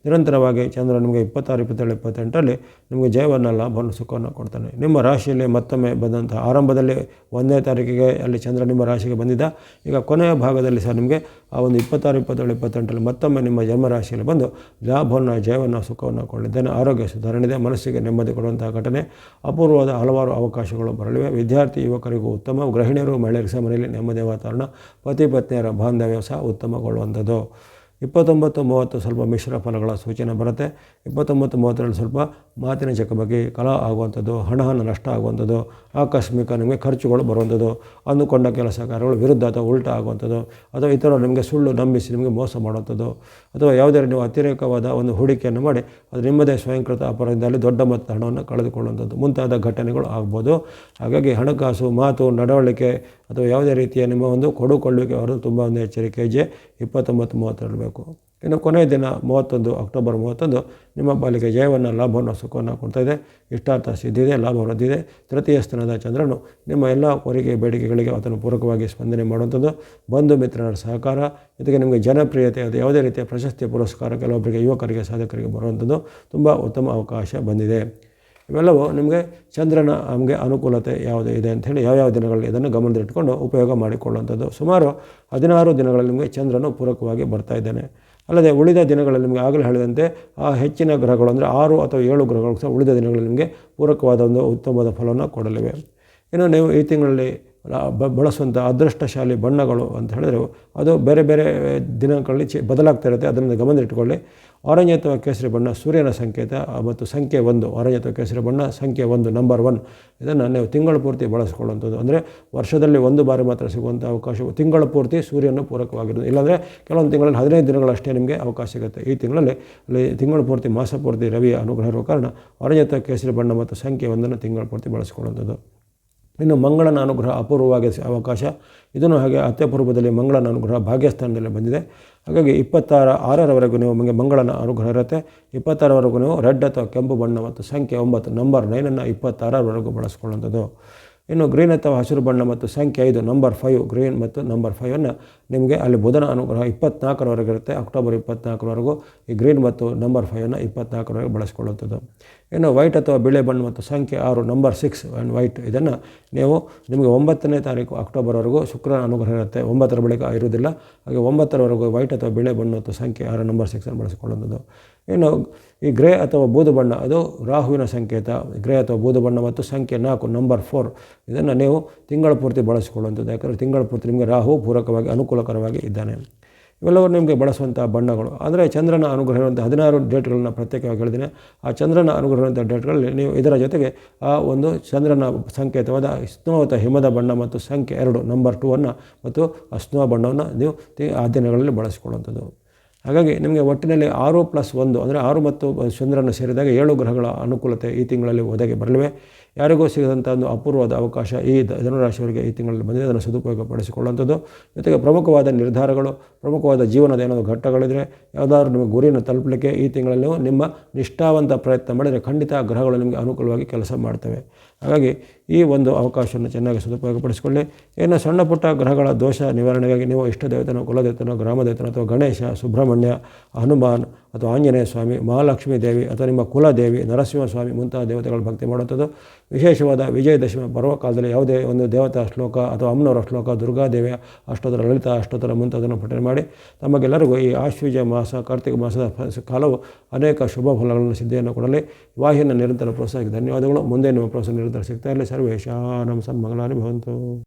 ನಿರಂತರವಾಗಿ ಚಂದ್ರ ನಿಮಗೆ ಇಪ್ಪತ್ತಾರು, ಇಪ್ಪತ್ತೇಳು, ಇಪ್ಪತ್ತೆಂಟರಲ್ಲಿ ನಿಮಗೆ ಜಯವನ್ನು, ಲಾಭವನ್ನು, ಸುಖವನ್ನು ಕೊಡ್ತಾನೆ. ನಿಮ್ಮ ರಾಶಿಯಲ್ಲಿ ಮತ್ತೊಮ್ಮೆ ಬಂದಂಥ ಆರಂಭದಲ್ಲಿ ಒಂದನೇ ತಾರೀಕಿಗೆ ಅಲ್ಲಿ ಚಂದ್ರ ನಿಮ್ಮ ರಾಶಿಗೆ ಬಂದಿದ್ದ. ಈಗ ಕೊನೆಯ ಭಾಗದಲ್ಲಿ ಸಹ ನಿಮಗೆ ಆ ಒಂದು ಇಪ್ಪತ್ತಾರು, ಇಪ್ಪತ್ತೇಳು, ಇಪ್ಪತ್ತೆಂಟರಲ್ಲಿ ಮತ್ತೊಮ್ಮೆ ನಿಮ್ಮ ಜನ್ಮ ರಾಶಿಯಲ್ಲಿ ಬಂದು ಲಾಭವನ್ನು, ಜಯವನ್ನು, ಸುಖವನ್ನು ಕೊಂಡಿದ್ದೇನೆ ಆರೋಗ್ಯ ಸುಧಾರಣೆ ಮನಸ್ಸಿಗೆ ನೆಮ್ಮದಿ ಕೊಡುವಂತಹ ಘಟನೆ. ಅಪೂರ್ವವಾದ ಹಲವಾರು ಅವಕಾಶಗಳು ಬರಲಿವೆ. ವಿದ್ಯಾರ್ಥಿ, ಯುವಕರಿಗೂ ಉತ್ತಮ. ಗೃಹಿಣಿಯರು, ಮಹಿಳೆಯರಿಗೆ ಸಹ ಮನೆಯಲ್ಲಿ ನೆಮ್ಮದಿಯ ವಾತಾವರಣ. ಪತಿ, ಪತ್ನಿಯರ ಬಾಂಧವ್ಯ ಸಹ ಉತ್ತಮಗೊಳ್ಳುವಂಥದ್ದು. ಇಪ್ಪತ್ತೊಂಬತ್ತು ಮೂವತ್ತು ಸ್ವಲ್ಪ ಮಿಶ್ರ ಫಲಗಳ ಸೂಚನೆ ಬರುತ್ತೆ. ಇಪ್ಪತ್ತೊಂಬತ್ತು ಮೂವತ್ತರಲ್ಲಿ ಸ್ವಲ್ಪ ಮಾತಿನ ಚಕಮಕಿ ಕಲಾ ಆಗುವಂಥದ್ದು, ಹಣ ನಷ್ಟ ಆಗುವಂಥದ್ದು, ಆಕಸ್ಮಿಕ ನಿಮಗೆ ಖರ್ಚುಗಳು ಬರುವಂಥದ್ದು, ಅಂದುಕೊಂಡ ಕೆಲಸ ಕಾರ್ಯಗಳು ವಿರುದ್ಧ ಅಥವಾ ಉಲ್ಟ ಆಗುವಂಥದ್ದು, ಅಥವಾ ಇತರ ನಿಮಗೆ ಸುಳ್ಳು ನಂಬಿಸಿ ನಿಮಗೆ ಮೋಸ ಮಾಡುವಂಥದ್ದು, ಅಥವಾ ಯಾವುದೇ ನೀವು ಅತಿರೇಕವಾದ ಒಂದು ಹೂಡಿಕೆಯನ್ನು ಮಾಡಿ, ಅದು ನಿಮ್ಮದೇ ಸ್ವಯಂಕೃತ ಅಪರಾಧದಲ್ಲಿ ದೊಡ್ಡ ಮೊತ್ತ ಹಣವನ್ನು ಕಳೆದುಕೊಳ್ಳುವಂಥದ್ದು. ಮುಂತಾದ ಘಟನೆಗಳು ಆಗ್ಬೋದು. ಹಾಗಾಗಿ ಹಣಕಾಸು, ಮಾತು, ನಡವಳಿಕೆ ಅಥವಾ ಯಾವುದೇ ರೀತಿಯ ನಿಮ್ಮ ಒಂದು ಕೊಡುಕೊಳ್ಳುವಿಕೆ ಅವರು ತುಂಬ ಒಂದು ಎಚ್ಚರಿಕೆ ಹೆಜ್ಜೆ ಇಪ್ಪತ್ತೊಂಬತ್ತು ಮೂವತ್ತೆರಡು ಬೇಕು. ಇನ್ನು ಕೊನೆಯ ದಿನ, ಮೂವತ್ತೊಂದು ಅಕ್ಟೋಬರ್ ಮೂವತ್ತೊಂದು, ನಿಮ್ಮ ಪಾಲಿಗೆ ಜಯವನ್ನು, ಲಾಭವನ್ನು, ಸುಖವನ್ನು ಕೊಡ್ತಾಯಿದೆ ಇಷ್ಟಾರ್ಥ ಸಿದ್ಧಿದೆ ಲಾಭ ವೃದ್ಧಿದೆ ತೃತೀಯ ಸ್ಥಾನದ ಚಂದ್ರನು ನಿಮ್ಮ ಎಲ್ಲ ಕೋರಿಕೆ ಬೇಡಿಕೆಗಳಿಗೆ ಅದನ್ನು ಪೂರಕವಾಗಿ ಸ್ಪಂದನೆ ಮಾಡುವಂಥದ್ದು. ಬಂಧು ಮಿತ್ರರ ಸಹಕಾರ, ಜೊತೆಗೆ ನಿಮಗೆ ಜನಪ್ರಿಯತೆ, ಅದು ಯಾವುದೇ ರೀತಿಯ ಪ್ರಶಸ್ತಿ, ಪುರಸ್ಕಾರ, ಕೆಲವೊಬ್ಬರಿಗೆ ಯುವಕರಿಗೆ, ಸಾಧಕರಿಗೆ ಬರುವಂಥದ್ದು. ತುಂಬ ಉತ್ತಮ ಅವಕಾಶ ಬಂದಿದೆ. ಇವೆಲ್ಲವೂ ನಿಮಗೆ ಚಂದ್ರನ ನಮಗೆ ಅನುಕೂಲತೆ ಯಾವುದು ಇದೆ ಅಂಥೇಳಿ ಯಾವ್ಯಾವ ದಿನಗಳಲ್ಲಿ ಇದನ್ನು ಗಮನದಲ್ಲಿಟ್ಕೊಂಡು ಉಪಯೋಗ ಮಾಡಿಕೊಳ್ಳುವಂಥದ್ದು. ಸುಮಾರು ಹದಿನಾರು ದಿನಗಳಲ್ಲಿ ನಿಮಗೆ ಚಂದ್ರನು ಪೂರಕವಾಗಿ ಬರ್ತಾ ಇದ್ದಾನೆ. ಅಲ್ಲದೆ ಉಳಿದ ದಿನಗಳಲ್ಲಿ ನಿಮಗೆ ಆಗಲೇ ಹೇಳಿದಂತೆ ಆ ಹೆಚ್ಚಿನ ಗ್ರಹಗಳು ಅಂದರೆ ಆರು ಅಥವಾ ಏಳು ಗ್ರಹಗಳು ಸಹ ಉಳಿದ ದಿನಗಳಲ್ಲಿ ನಿಮಗೆ ಪೂರಕವಾದ ಒಂದು ಉತ್ತಮವಾದ ಫಲವನ್ನು ಕೊಡಲಿವೆ. ಇನ್ನು ನೀವು ಈ ತಿಂಗಳಲ್ಲಿ ಬಳಸುವಂಥ ಅದೃಷ್ಟಶಾಲಿ ಬಣ್ಣಗಳು ಅಂತ ಹೇಳಿದ್ರೆ. ಅದು ಬೇರೆ ಬೇರೆ ದಿನಗಳಲ್ಲಿ ಚೆ, ಬದಲಾಗ್ತಾ ಇರುತ್ತೆ. ಗಮನ ಗಮನದಲ್ಲಿಟ್ಟುಕೊಳ್ಳಿ ಆರೆಂಜ್ ಅಥವಾ ಕೇಸರಿ ಬಣ್ಣ ಸೂರ್ಯನ ಸಂಕೇತ ಮತ್ತು ಸಂಖ್ಯೆ ಒಂದು. ಆರೆಂಜ್ ಅಥವಾ ಕೇಸರಿ ಬಣ್ಣ ಸಂಖ್ಯೆ ಒಂದು ನಂಬರ್ ಒನ್ ಇದನ್ನು ನೀವು ತಿಂಗಳ ಪೂರ್ತಿ ಬಳಸ್ಕೊಳ್ಳುವಂಥದ್ದು. ಅಂದರೆ ವರ್ಷದಲ್ಲಿ ಒಂದು ಬಾರಿ ಮಾತ್ರ ಸಿಗುವಂಥ ಅವಕಾಶವು ತಿಂಗಳ ಪೂರ್ತಿ ಸೂರ್ಯನ ಪೂರಕವಾಗಿರೋದು ಇಲ್ಲಾಂದರೆ ಕೆಲವೊಂದು ತಿಂಗಳಲ್ಲಿ ಹದಿನೈದು ದಿನಗಳಷ್ಟೇ ನಿಮಗೆ ಅವಕಾಶ ಸಿಗುತ್ತೆ. ಈ ತಿಂಗಳಲ್ಲಿ ಅಲ್ಲಿ ತಿಂಗಳು ಪೂರ್ತಿ ಮಾಸ ಪೂರ್ತಿ ರವಿಯ ಅನುಗ್ರಹ ಇರುವ ಕಾರಣ ಆರೆಂಜ್ ಅಥವಾ ಕೇಸರಿ ಬಣ್ಣ ಮತ್ತು ಸಂಖ್ಯೆ ಒಂದನ್ನು ತಿಂಗಳ ಪೂರ್ತಿ ಬಳಸ್ಕೊಳ್ಳುವಂಥದ್ದು. ಇನ್ನು ಮಂಗಳನ ಅನುಗ್ರಹ ಅಪೂರ್ವವಾಗಿ ಅವಕಾಶ. ಇದನ್ನು ಹಾಗೆ ಅತ್ಯಪೂರ್ವದಲ್ಲಿ ಮಂಗಳನ ಅನುಗ್ರಹ ಭಾಗ್ಯಸ್ಥಾನದಲ್ಲಿ ಬಂದಿದೆ. ಹಾಗಾಗಿ ಇಪ್ಪತ್ತಾರ, ಆರರವರೆಗೂ ನೀವು ನಿಮಗೆ ಮಂಗಳನ ಅನುಗ್ರಹ ಇರುತ್ತೆ. ಇಪ್ಪತ್ತಾರವರೆಗೂ ನೀವು ರೆಡ್ ಅಥವಾ ಕೆಂಪು ಬಣ್ಣ ಮತ್ತು ಸಂಖ್ಯೆ ಒಂಬತ್ತು, ನಂಬರ್ ನೈನನ್ನು ಇಪ್ಪತ್ತಾರರವರೆಗೂ ಬಳಸ್ಕೊಳ್ಳುವಂಥದ್ದು. ಇನ್ನು ಗ್ರೀನ್ ಅಥವಾ ಹಸಿರು ಬಣ್ಣ ಮತ್ತು ಸಂಖ್ಯೆ ಐದು ನಂಬರ್ ಫೈವ್ ಗ್ರೀನ್ ಮತ್ತು ನಂಬರ್ ಫೈವನ್ನು ನಿಮಗೆ ಅಲ್ಲಿ ಬುಧನ ಅನುಗ್ರಹ ಇಪ್ಪತ್ನಾಲ್ಕರವರೆಗೆ ಇರುತ್ತೆ. ಅಕ್ಟೋಬರ್ ಇಪ್ಪತ್ನಾಲ್ಕರವರೆಗೂ ಈ ಗ್ರೀನ್ ಮತ್ತು ನಂಬರ್ ಫೈವನ್ನು ಇಪ್ಪತ್ನಾಲ್ಕರವರೆಗೆ ಬಳಸ್ಕೊಳ್ಳುವಂಥದ್ದು ಇನ್ನು ವೈಟ್ ಅಥವಾ ಬಿಳೆ ಬಣ್ಣ ಮತ್ತು ಸಂಖ್ಯೆ ಆರು ನಂಬರ್ ಸಿಕ್ಸ್ ಆ್ಯಂಡ್ ವೈಟ್ ಇದನ್ನು ನೀವು ನಿಮಗೆ ಒಂಬತ್ತನೇ ತಾರೀಕು ಅಕ್ಟೋಬರ್ವರೆಗೂ ಶುಕ್ರನ ಅನುಗ್ರಹ ಇರುತ್ತೆ. ಒಂಬತ್ತರ ಬಳಿಕ ಇರುವುದಿಲ್ಲ. ಹಾಗೆ ಒಂಬತ್ತರವರೆಗೂ ವೈಟ್ ಅಥವಾ ಬಿಳೆ ಬಣ್ಣ ಮತ್ತು ಸಂಖ್ಯೆ ಆರು ನಂಬರ್ ಸಿಕ್ಸನ್ನು ಬಳಸಿಕೊಳ್ಳುವಂಥದ್ದು ಇನ್ನು ಈ ಗ್ರೇ ಅಥವಾ ಬೂದು ಬಣ್ಣ, ಅದು ರಾಹುವಿನ ಸಂಕೇತ. ಗ್ರೇ ಅಥವಾ ಬೂದು ಬಣ್ಣ ಮತ್ತು ಸಂಖ್ಯೆ ನಾಲ್ಕು ನಂಬರ್ ಫೋರ್ ಇದನ್ನು ನೀವು ತಿಂಗಳ ಪೂರ್ತಿ ಬಳಸಿಕೊಳ್ಳುವಂಥದ್ದು. ಯಾಕಂದರೆ ತಿಂಗಳ ಪೂರ್ತಿ ನಿಮಗೆ ರಾಹು ಪೂರಕವಾಗಿ, ಅನುಕೂಲಕರವಾಗಿ ಇದ್ದಾನೆ. ಇವೆಲ್ಲವೂ ನಿಮಗೆ ಬಳಸುವಂಥ ಬಣ್ಣಗಳು. ಅಂದರೆ ಚಂದ್ರನ ಅನುಗ್ರಹ ಇರುವಂಥ ಹದಿನಾರು ಡೇಟ್ಗಳನ್ನ ಪ್ರತ್ಯೇಕವಾಗಿ ಹೇಳಿದ್ದೀನಿ. ಆ ಚಂದ್ರನ ಅನುಗ್ರಹ ಇರುವಂಥ ಡೇಟ್ಗಳಲ್ಲಿ ನೀವು ಇದರ ಜೊತೆಗೆ ಆ ಒಂದು ಚಂದ್ರನ ಸಂಕೇತವಾದ ಅಸ್ನೋತ ಹಿಮದ ಬಣ್ಣ ಮತ್ತು ಸಂಖ್ಯೆ ಎರಡು ನಂಬರ್ ಟೂ ಅನ್ನು ಮತ್ತು ಆ ಬಣ್ಣವನ್ನು ನೀವು ಆ ದಿನಗಳಲ್ಲಿ ಬಳಸಿಕೊಳ್ಳುವಂಥದ್ದು. ಹಾಗಾಗಿ ನಿಮಗೆ ಒಟ್ಟಿನಲ್ಲಿ ಆರು ಪ್ಲಸ್ ಒಂದು, ಅಂದರೆ ಆರು ಮತ್ತು ಚಂದ್ರನ ಸೇರಿದಾಗ ಏಳು ಗ್ರಹಗಳ ಅನುಕೂಲತೆ ಈ ತಿಂಗಳಲ್ಲಿ ಒದಗಿ ಬರಲಿವೆ. ಯಾರಿಗೂ ಸಿಗದಂಥ ಒಂದು ಅಪೂರ್ವವಾದ ಅವಕಾಶ ಈ ಧನುರಾಶಿಯವರಿಗೆ ಈ ತಿಂಗಳಲ್ಲಿ ಬಂದಿದೆ. ಅದನ್ನು ಸದುಪಯೋಗ ಪಡಿಸಿಕೊಳ್ಳುವಂಥದ್ದು ಜೊತೆಗೆ ಪ್ರಮುಖವಾದ ನಿರ್ಧಾರಗಳು, ಪ್ರಮುಖವಾದ ಜೀವನದ ಏನಾದರೂ ಘಟ್ಟಗಳಿದ್ರೆ ಯಾವುದಾದ್ರೂ ನಿಮ್ಮ ಗುರಿಯನ್ನು ತಲುಪಲಿಕ್ಕೆ ಈ ತಿಂಗಳಲ್ಲಿ ನಿಮ್ಮ ನಿಷ್ಠಾವಂತ ಪ್ರಯತ್ನ ಮಾಡಿದರೆ ಖಂಡಿತ ಗ್ರಹಗಳು ನಿಮಗೆ ಅನುಕೂಲವಾಗಿ ಕೆಲಸ ಮಾಡ್ತವೆ. ಹಾಗಾಗಿ ಈ ಒಂದು ಅವಕಾಶವನ್ನು ಚೆನ್ನಾಗಿ ಸದುಪಯೋಗಪಡಿಸಿಕೊಳ್ಳಿ. ಇನ್ನು ಸಣ್ಣ ಪುಟ್ಟ ಗ್ರಹಗಳ ದೋಷ ನಿವಾರಣೆಗಾಗಿ ನೀವು ಇಷ್ಟ ದೇವತನೋ ಕುಲದೇವತನೋ, ಗ್ರಾಮದೇವತನೋ ಅಥವಾ ಗಣೇಶ, ಸುಬ್ರಹ್ಮಣ್ಯ, ಹನುಮಾನ್ ಅಥವಾ ಆಂಜನೇಯ ಸ್ವಾಮಿ, ಮಹಾಲಕ್ಷ್ಮೀ ದೇವಿ ಅಥವಾ ನಿಮ್ಮ ಕುಲದೇವಿ ನರಸಿಂಹ ಸ್ವಾಮಿ ಮುಂತಾದ ದೇವತೆಗಳ ಭಕ್ತಿ ಮಾಡುವಂಥದ್ದು. ವಿಶೇಷವಾದ ವಿಜಯದಶಮಿ ಪರ್ವಕಾಲದಲ್ಲಿ ಯಾವುದೇ ಒಂದು ದೇವತಾ ಶ್ಲೋಕ ಅಥವಾ ಅಮ್ಮನವರ ಶ್ಲೋಕ, ದುರ್ಗಾದೇವಿಯ ಅಷ್ಟೋತ್ತರ ಲಲಿತ ಅಷ್ಟೋತ್ತರ ಮುಂತಾದನ್ನು ಪಠನೆ ಮಾಡಿ, ತಮಗೆಲ್ಲರಿಗೂ ಈ ಆಶ್ವೀಜ ಮಾಸ, ಕಾರ್ತಿಕ ಮಾಸದ ಕಾಲವು ಅನೇಕ ಶುಭ ಫಲಗಳನ್ನು ಸಿದ್ಧಿಯನ್ನು ಕೊಡಲಿ. ವಾಹಿನ ನಿರಂತರ ಪ್ರೋತ್ಸಾಹಕ್ಕೆ ಧನ್ಯವಾದಗಳು. ಮುಂದೆ ನಿಮ್ಮ ಪ್ರೋತ್ಸಾಹ ನಿರಂತರ ಸಿಗ್ತಾ ಇರಲಿ. ಸರ್ವೇಶಾನಂ ಸನ್ಮಂಗಳಾನಿ ಭವಂತು.